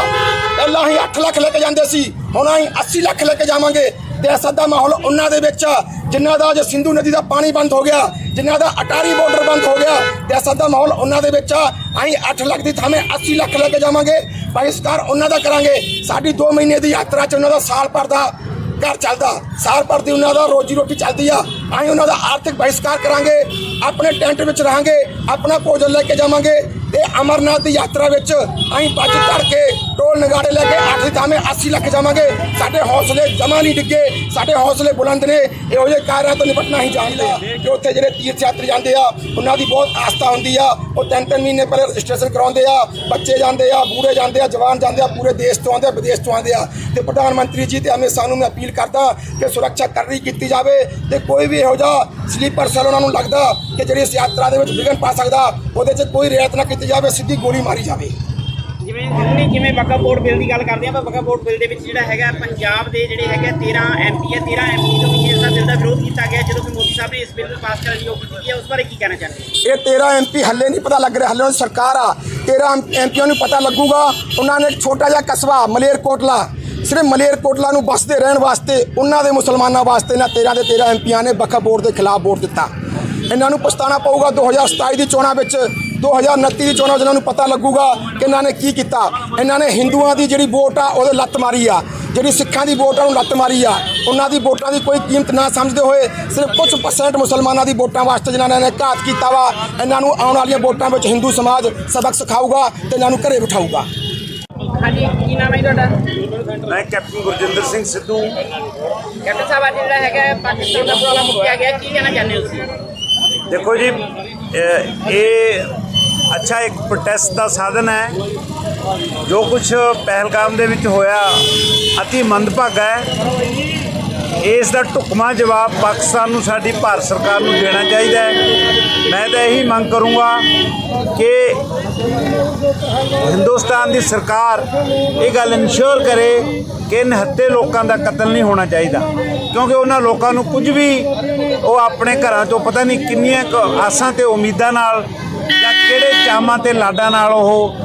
ਪਹਿਲਾਂ ਅਸੀਂ 8 ਲੱਖ ਲੈ ਕੇ ਜਾਂਦੇ ਸੀ ਹੁਣ ਅਸੀਂ 80 ਲੱਖ ਲੈ ਕੇ ਜਾਵਾਂਗੇ। ਦਹਿਸ਼ਤ ਦਾ ਮਾਹੌਲ ਉਹਨਾਂ ਦੇ ਵਿੱਚ ਆ, ਜਿਨ੍ਹਾਂ ਦਾ ਜੋ ਸਿੰਧੂ ਨਦੀ ਦਾ ਪਾਣੀ ਬੰਦ ਹੋ ਗਿਆ ਜਿਨ੍ਹਾਂ ਦਾ ਅਟਾਰੀ ਬਾਰਡਰ ਬੰਦ ਹੋ ਗਿਆ ਦਹਿਸ਼ਤ ਦਾ ਮਾਹੌਲ ਉਹਨਾਂ ਦੇ ਵਿੱਚ ਆ। ਅਸੀਂ 8 ਲੱਖ ਦੀ ਥਾਵੇਂ 80 ਲੱਖ ਲੈ ਕੇ ਜਾਵਾਂਗੇ ਬਹਿਸ਼ਕਾਰ ਉਹਨਾਂ ਦਾ ਕਰਾਂਗੇ। ਸਾਡੀ 2 ਮਹੀਨੇ ਦੀ ਯਾਤਰਾ ਚ ਉਹਨਾਂ ਦਾ ਸਾਲ ਭਰ ਦਾ ਘਰ ਚੱਲਦਾ। ਸਾਲ ਭਰ ਦੀ ਉਹਨਾਂ ਦਾ ਰੋਜੀ ਰੋਟੀ ਚੱਲਦੀ ਆ। ਅਸੀਂ ਉਹਨਾਂ ਦਾ ਆਰਥਿਕ ਬਹਿਸ਼ਕਾਰ ਕਰਾਂਗੇ ਆਪਣੇ ਟੈਂਟ ਵਿੱਚ ਰਹਾਂਗੇ ਆਪਣਾ ਭੋਜਨ ਲੈ ਕੇ ਜਾਵਾਂਗੇ ਤੇ ਅਮਰਨਾਥ ਦੀ ਯਾਤਰਾ ਵਿੱਚ ਅਸੀਂ ਭੱਜ ਚੜ ਕੇ ਟੋਲ ਨਗਾੜੇ ਲੈ ਕੇ ਅੱਠ ਦੀ ਥਾਵੇਂ 80 ਲੱਖ ਜਾਵਾਂਗੇ ਸਾਡੇ ਹੌਸਲੇ ਜਮਾ ਨਹੀਂ ਡਿੱਗੇ ਸਾਡੇ ਹੌਸਲੇ ਬੁਲੰਦ ਨੇ ਇਹੋ ਜਿਹੇ ਕਾਰਿਆਂ ਤੋਂ ਨਿਪਟਣਾ ਹੀ ਜਾਣਦੇ ਆ ਕਿ ਉੱਥੇ ਜਿਹੜੇ ਤੀਰਥ ਯਾਤਰੀ ਜਾਂਦੇ ਆ ਉਹਨਾਂ ਦੀ ਬਹੁਤ ਆਸਥਾ ਹੁੰਦੀ ਆ ਉਹ ਤਿੰਨ ਤਿੰਨ ਮਹੀਨੇ ਪਹਿਲੇ ਰਜਿਸਟ੍ਰੇਸ਼ਨ ਕਰਾਉਂਦੇ ਆ ਬੱਚੇ ਜਾਂਦੇ ਆ ਬੂढ़े ਜਾਂਦੇ ਆ ਜਵਾਨ ਜਾਂਦੇ ਆ ਪੂਰੇ ਦੇਸ਼ ਤੋਂ ਆਉਂਦੇ ਆ ਵਿਦੇਸ਼ ਤੋਂ ਆਉਂਦੇ ਆ ਤੇ ਪ੍ਰਧਾਨ ਮੰਤਰੀ ਜੀ ਤੇ ਅਮਿਤ ਸ਼ਾਹ ਨੂੰ ਮੈਂ ਅਪੀਲ ਕਰਦਾ ਕਿ ਸੁਰੱਖਿਆ ਕਰਨੀ ਕੀਤੀ ਜਾਵੇ ਤੇ ਕੋਈ ਵੀ ਇਹੋ ਜਿਹਾ ਸਲੀਪਰ ਸੈੱਲ ਉਹਨਾਂ ਨੂੰ ਲੱਗਦਾ ਕਿ ਜਿਹੜੀ ਇਸ ਯਾਤਰਾ ਦੇ ਵਿੱਚ ਵਿਘਨ ਪਾ ਸਕਦਾ ਉਹਦੇ 'ਚ ਕੋਈ ਰਿਆਇਤ ਨਾ ਕੀਤੀ ਜਾਵੇ ਸਿੱਧੀ ਗੋਲੀ ਮਾਰੀ ਜਾਵੇ। ਜਿਵੇਂ ਹੁਣੇ ਜਿਵੇਂ ਵਕਫ ਬੋਰਡ ਬਿੱਲ ਦੀ ਗੱਲ ਕਰਦੇ ਆਪਾਂ ਵਕਫ ਬੋਰਡ ਬਿੱਲ ਦੇ ਵਿੱਚ ਜਿਹੜਾ ਹੈਗਾ ਪੰਜਾਬ ਦੇ ਜਿਹੜੇ ਹੈਗੇ 13 ਐਮਪੀ ਹੈ 13 ਐਮਪੀ ਤੋਂ ਵੀ ਇਸ ਦਾ ਬਿੱਲ ਦਾ ਵਿਰੋਧ ਕੀਤਾ ਗਿਆ। ਜਦੋਂ ਕਿ ਮੋਦੀ ਸਾਹਿਬ ਨੇ ਇਸ ਬਿੱਲ ਨੂੰ ਪਾਸ ਕਰਨ ਦੀ ਯੋਗ ਕੀਤੀ ਹੈ ਉਸ ਬਾਰੇ ਕੀ ਕਹਿਣਾ ਚਾਹੁੰਦੇ ਇਹ 13 ਐਮਪੀ ਹੱਲੇ ਨਹੀਂ ਪਤਾ ਲੱਗ ਰਿਹਾ ਹੱਲੇ ਸਰਕਾਰ ਆ। 13 ਐਮਪੀਆਂ ਨੂੰ ਪਤਾ ਲੱਗੂਗਾ ਉਹਨਾਂ ਨੇ ਇੱਕ ਛੋਟਾ ਜਿਹਾ ਕਸਬਾ ਮਲੇਰਕੋਟਲਾ। ਸਿਰਫ ਮਲੇਰਕੋਟਲਾ ਨੂੰ ਬਸਦੇ ਰਹਿਣ ਵਾਸਤੇ, ਉਹਨਾਂ ਦੇ ਮੁਸਲਮਾਨਾਂ ਵਾਸਤੇ ਨਾ 13 ਦੇ 13 ਐਮਪੀਆਂ ਨੇ ਵਕਫ ਬੋਰਡ ਦੇ ਖਿਲਾਫ ਵੋਟ ਦਿੱਤਾ। ਇਹਨਾਂ ਨੂੰ ਪਛਤਾਣਾ ਪਊਗਾ 2027 ਦੀ ਚੋਣਾਂ ਵਿੱਚ 2029 ਦੀ ਚੋਣਾਂ 'ਚ ਇਹਨਾਂ ਨੂੰ ਪਤਾ ਲੱਗੂਗਾ ਕਿ ਇਹਨਾਂ ਨੇ ਕੀ ਕੀਤਾ। ਇਹਨਾਂ ਨੇ ਹਿੰਦੂਆਂ ਦੀ ਜਿਹੜੀ ਵੋਟ ਆ, ਉਹਦੇ ਲੱਤ ਮਾਰੀ ਆ। ਜਿਹੜੀ ਸਿੱਖਾਂ ਦੀ ਵੋਟ ਆ, ਉਹਨੂੰ ਲੱਤ ਮਾਰੀ ਆ। ਉਹਨਾਂ ਦੀ ਵੋਟਾਂ ਦੀ ਕੋਈ ਕੀਮਤ ਨਾ ਸਮਝਦੇ ਹੋਏ ਸਿਰਫ ਕੁਝ ਪਰਸੈਂਟ ਮੁਸਲਮਾਨਾਂ ਦੀ ਵੋਟਾਂ ਵਾਸਤੇ ਜਿਨ੍ਹਾਂ ਨੇ ਘਾਤ ਕੀਤਾ ਵਾ, ਇਹਨਾਂ ਨੂੰ ਆਉਣ ਵਾਲੀਆਂ ਵੋਟਾਂ ਵਿੱਚ ਹਿੰਦੂ ਸਮਾਜ ਸਬਕ ਸਿਖਾਊਗਾ ਤੇ ਇਹਨਾਂ ਨੂੰ ਘਰੇ ਬਿਠਾਊਗਾ। ਹਾਂਜੀ ਕੀ ਨਾਮ ਹੈ ਜੀ ਤੁਹਾਡਾ? ਮੈਂ ਕੈਪਟਨ ਗੁਰਜਿੰਦਰ ਸਿੰਘ ਸਿੱਧੂ। ਕੈਪਟਨ ਸਾਹਿਬ ਅੱਜ ਜਿਹੜਾ ਹੈਗਾ ਪਾਕਿਸਤਾਨ ਦਾ ਪ੍ਰੋਗਰਾਮ ਮੁੱਕਿਆ ਗਿਆ ਕੀ ਕਹਿਣਾ ਚਾਹੁੰਦੇ ਹੋ ਤੁਸੀਂ? ਦੇਖੋ ਜੀ ਇਹ ਅੱਛਾ ਇੱਕ ਪ੍ਰੋਟੈਸਟ ਦਾ ਸਾਧਨ ਹੈ। ਜੋ ਕੁਝ ਪਹਿਲਗਾਮ ਦੇ ਵਿੱਚ ਹੋਇਆ ਅਤੀ ਮੰਦਭਾਗਾ ਹੈ। ਇਸ ਦਾ ਢੁਕਮਾ ਜਵਾਬ ਪਾਕਿਸਤਾਨ ਨੂੰ ਸਾਡੀ ਭਾਰਤ ਸਰਕਾਰ ਨੂੰ ਦੇਣਾ ਚਾਹੀਦਾ ਹੈ। ਮੈਂ ਤਾਂ ਇਹੀ ਮੰਗ ਕਰੂੰਗਾ ਕਿ ਹਿੰਦੁਸਤਾਨ ਦੀ ਸਰਕਾਰ ਇਹ ਗੱਲ ਇਨਸ਼ੋਰ ਕਰੇ ਕਿ ਨਿਹੱਥੇ ਲੋਕਾਂ ਦਾ ਕਤਲ ਨਹੀਂ ਹੋਣਾ ਚਾਹੀਦਾ। ਕਿਉਂਕਿ ਉਹਨਾਂ ਲੋਕਾਂ ਨੂੰ ਕੁਝ ਵੀ ਉਹ ਆਪਣੇ ਘਰਾਂ ਤੋਂ ਪਤਾ ਨਹੀਂ ਕਿੰਨੀਆਂ ਕੁ ਆਸਾਂ ਤੇ ਉਮੀਦਾਂ ਨਾਲ ਜਾਂ ਕਿਹੜੇ ਚਾਮਾਂ ਤੇ ਲਾਡਾਂ ਨਾਲ ਉਹ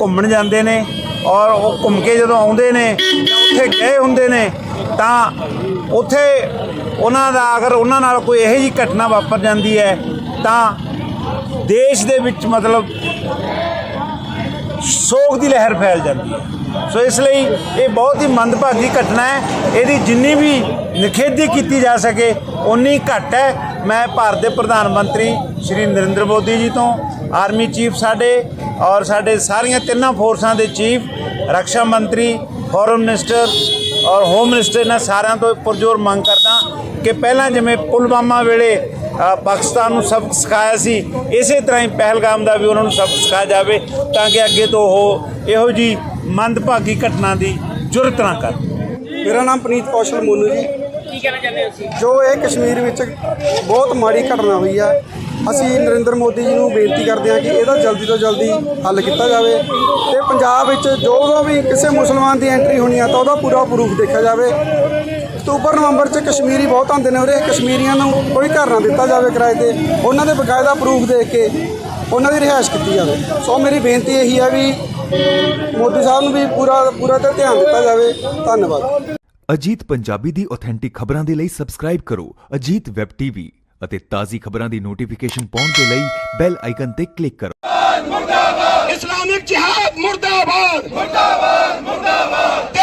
ਘੁੰਮਣ ਜਾਂਦੇ ਨੇ। ਔਰ ਉਹ ਘੁੰਮ ਕੇ ਜਦੋਂ ਆਉਂਦੇ ਨੇ, ਉੱਥੇ ਗਏ ਹੁੰਦੇ ਨੇ, ਤਾਂ ਉੱਥੇ ਉਹਨਾਂ ਦਾ ਅਗਰ ਉਹਨਾਂ ਨਾਲ ਕੋਈ ਇਹੋ ਜਿਹੀ ਘਟਨਾ ਵਾਪਰ ਜਾਂਦੀ ਹੈ, ਤਾਂ ਦੇਸ਼ ਦੇ ਵਿੱਚ ਮਤਲਬ ਸੋਗ ਦੀ ਲਹਿਰ ਫੈਲ ਜਾਂਦੀ ਹੈ। ਸੋ ਇਸ ਲਈ ਇਹ ਬਹੁਤ ਹੀ ਮੰਦਭਾਗੀ ਘਟਨਾ ਹੈ। ਇਹਦੀ ਜਿੰਨੀ ਵੀ ਨਿਖੇਧੀ ਕੀਤੀ ਜਾ ਸਕੇ ਉਨੀ ਘੱਟ ਹੈ। ਮੈਂ ਭਾਰਤ ਦੇ ਪ੍ਰਧਾਨ ਮੰਤਰੀ ਸ਼੍ਰੀ ਨਰਿੰਦਰ ਮੋਦੀ ਜੀ ਤੋਂ ਆਰਮੀ ਚੀਫ ਸਾਡੇ ਔਰ ਸਾਡੇ ਸਾਰੀਆਂ ਤਿੰਨਾਂ ਫੋਰਸਾਂ ਦੇ ਚੀਫ ਰੱਖਿਆ ਮੰਤਰੀ ਫੋਰਮ ਮਿਨਿਸਟਰ ਔਰ ਹੋਮ ਮਿਨਿਸਟਰ ਇਹਨਾਂ ਸਾਰਿਆਂ ਤੋਂ ਪੁਰਜੋਰ ਮੰਗ ਕਰਦਾ ਕਿ ਪਹਿਲਾਂ ਜਿਵੇਂ ਪੁਲਵਾਮਾ ਵੇਲੇ ਪਾਕਿਸਤਾਨ ਨੂੰ ਸਬਕ ਸਿਖਾਇਆ ਸੀ ਇਸੇ ਤਰ੍ਹਾਂ ਹੀ ਪਹਿਲਗਾਮ ਦਾ ਵੀ ਉਹਨਾਂ ਨੂੰ ਸਬਕ ਸਿਖਾਇਆ ਜਾਵੇ ਤਾਂ ਕਿ ਅੱਗੇ ਤੋਂ ਉਹ ਇਹੋ ਜੀ ਮੰਦਭਾਗੀ ਘਟਨਾ ਦੀ ਜੁਰਤ ਨਾ ਕਰਨ। ਮੇਰਾ ਨਾਮ ਪਨੀਤ ਕੌਸ਼ਲ ਮੋਨੂ ਜੀ। ਕੀ ਕਹਿਣਾ ਚਾਹੁੰਦੇ ਹੋ ਤੁਸੀਂ? ਜੋ ਇਹ ਕਸ਼ਮੀਰ ਵਿੱਚ ਬਹੁਤ ਮਾੜੀ ਘਟਨਾ ਹੋਈ ਆ ਅਸੀਂ ਨਰਿੰਦਰ ਮੋਦੀ ਜੀ ਨੂੰ ਬੇਨਤੀ ਕਰਦੇ ਹਾਂ ਕਿ ਇਹਦਾ ਜਲਦੀ ਤੋਂ ਜਲਦੀ ਹੱਲ ਕੀਤਾ ਜਾਵੇ ਤੇ ਪੰਜਾਬ ਵਿੱਚ ਜਦੋਂ ਵੀ ਕਿਸੇ ਮੁਸਲਮਾਨ ਦੀ ਐਂਟਰੀ ਹੋਣੀ ਆ ਤਾਂ ਉਹਦਾ ਪੂਰਾ ਪ੍ਰੂਫ ਦੇਖਿਆ ਜਾਵੇ। ਅਕਤੂਬਰ, ਨਵੰਬਰ 'ਚ ਕਸ਼ਮੀਰੀ ਬਹੁਤ ਆਉਂਦੇ ਨੇ ਉਰੇ, ਕਸ਼ਮੀਰੀਆਂ ਨੂੰ ਕੋਈ ਘਰ ਨਾ ਦਿੱਤਾ ਜਾਵੇ ਕਿਰਾਏ ਤੇ। ਉਹਨਾਂ ਦੇ ਬਕਾਇਦਾ ਪ੍ਰੂਫ ਦੇਖ ਕੇ ਉਹਨਾਂ ਦੀ ਰਿਹਾਇਸ਼ ਕੀਤੀ ਜਾਵੇ। ਸੋ ਮੇਰੀ ਬੇਨਤੀ ਇਹੀ ਹੈ ਵੀ ਮੋਦੀ ਸਾਹਿਬ ਨੂੰ ਵੀ ਪੂਰਾ ਪੂਰਾ ਤੇ ਧਿਆਨ ਦਿੱਤਾ ਜਾਵੇ। ਧੰਨਵਾਦ। ਅਜੀਤ ਪੰਜਾਬੀ ਦੀ ਆਥੈਂਟਿਕ ਖਬਰਾਂ ਦੇ ਲਈ ਸਬਸਕ੍ਰਾਈਬ ਕਰੋ ਅਜੀਤ ਵੈਬ ਟੀਵੀ ਅਤੇ ਤਾਜ਼ੀ ਖਬਰਾਂ ਦੀ ਨੋਟੀਫਿਕੇਸ਼ਨ ਪਾਉਣ ਦੇ ਲਈ ਬੈਲ ਆਈਕਨ ਤੇ ਕਲਿੱਕ ਕਰੋ। ਮੁਰਦਾਬਾਦ ਇਸਲਾਮਿਕ ਜਿਹਾਦ ਮੁਰਦਾਬਾਦ ਮੁਰਦਾਬਾਦ ਮੁਰਦਾਬਾਦ।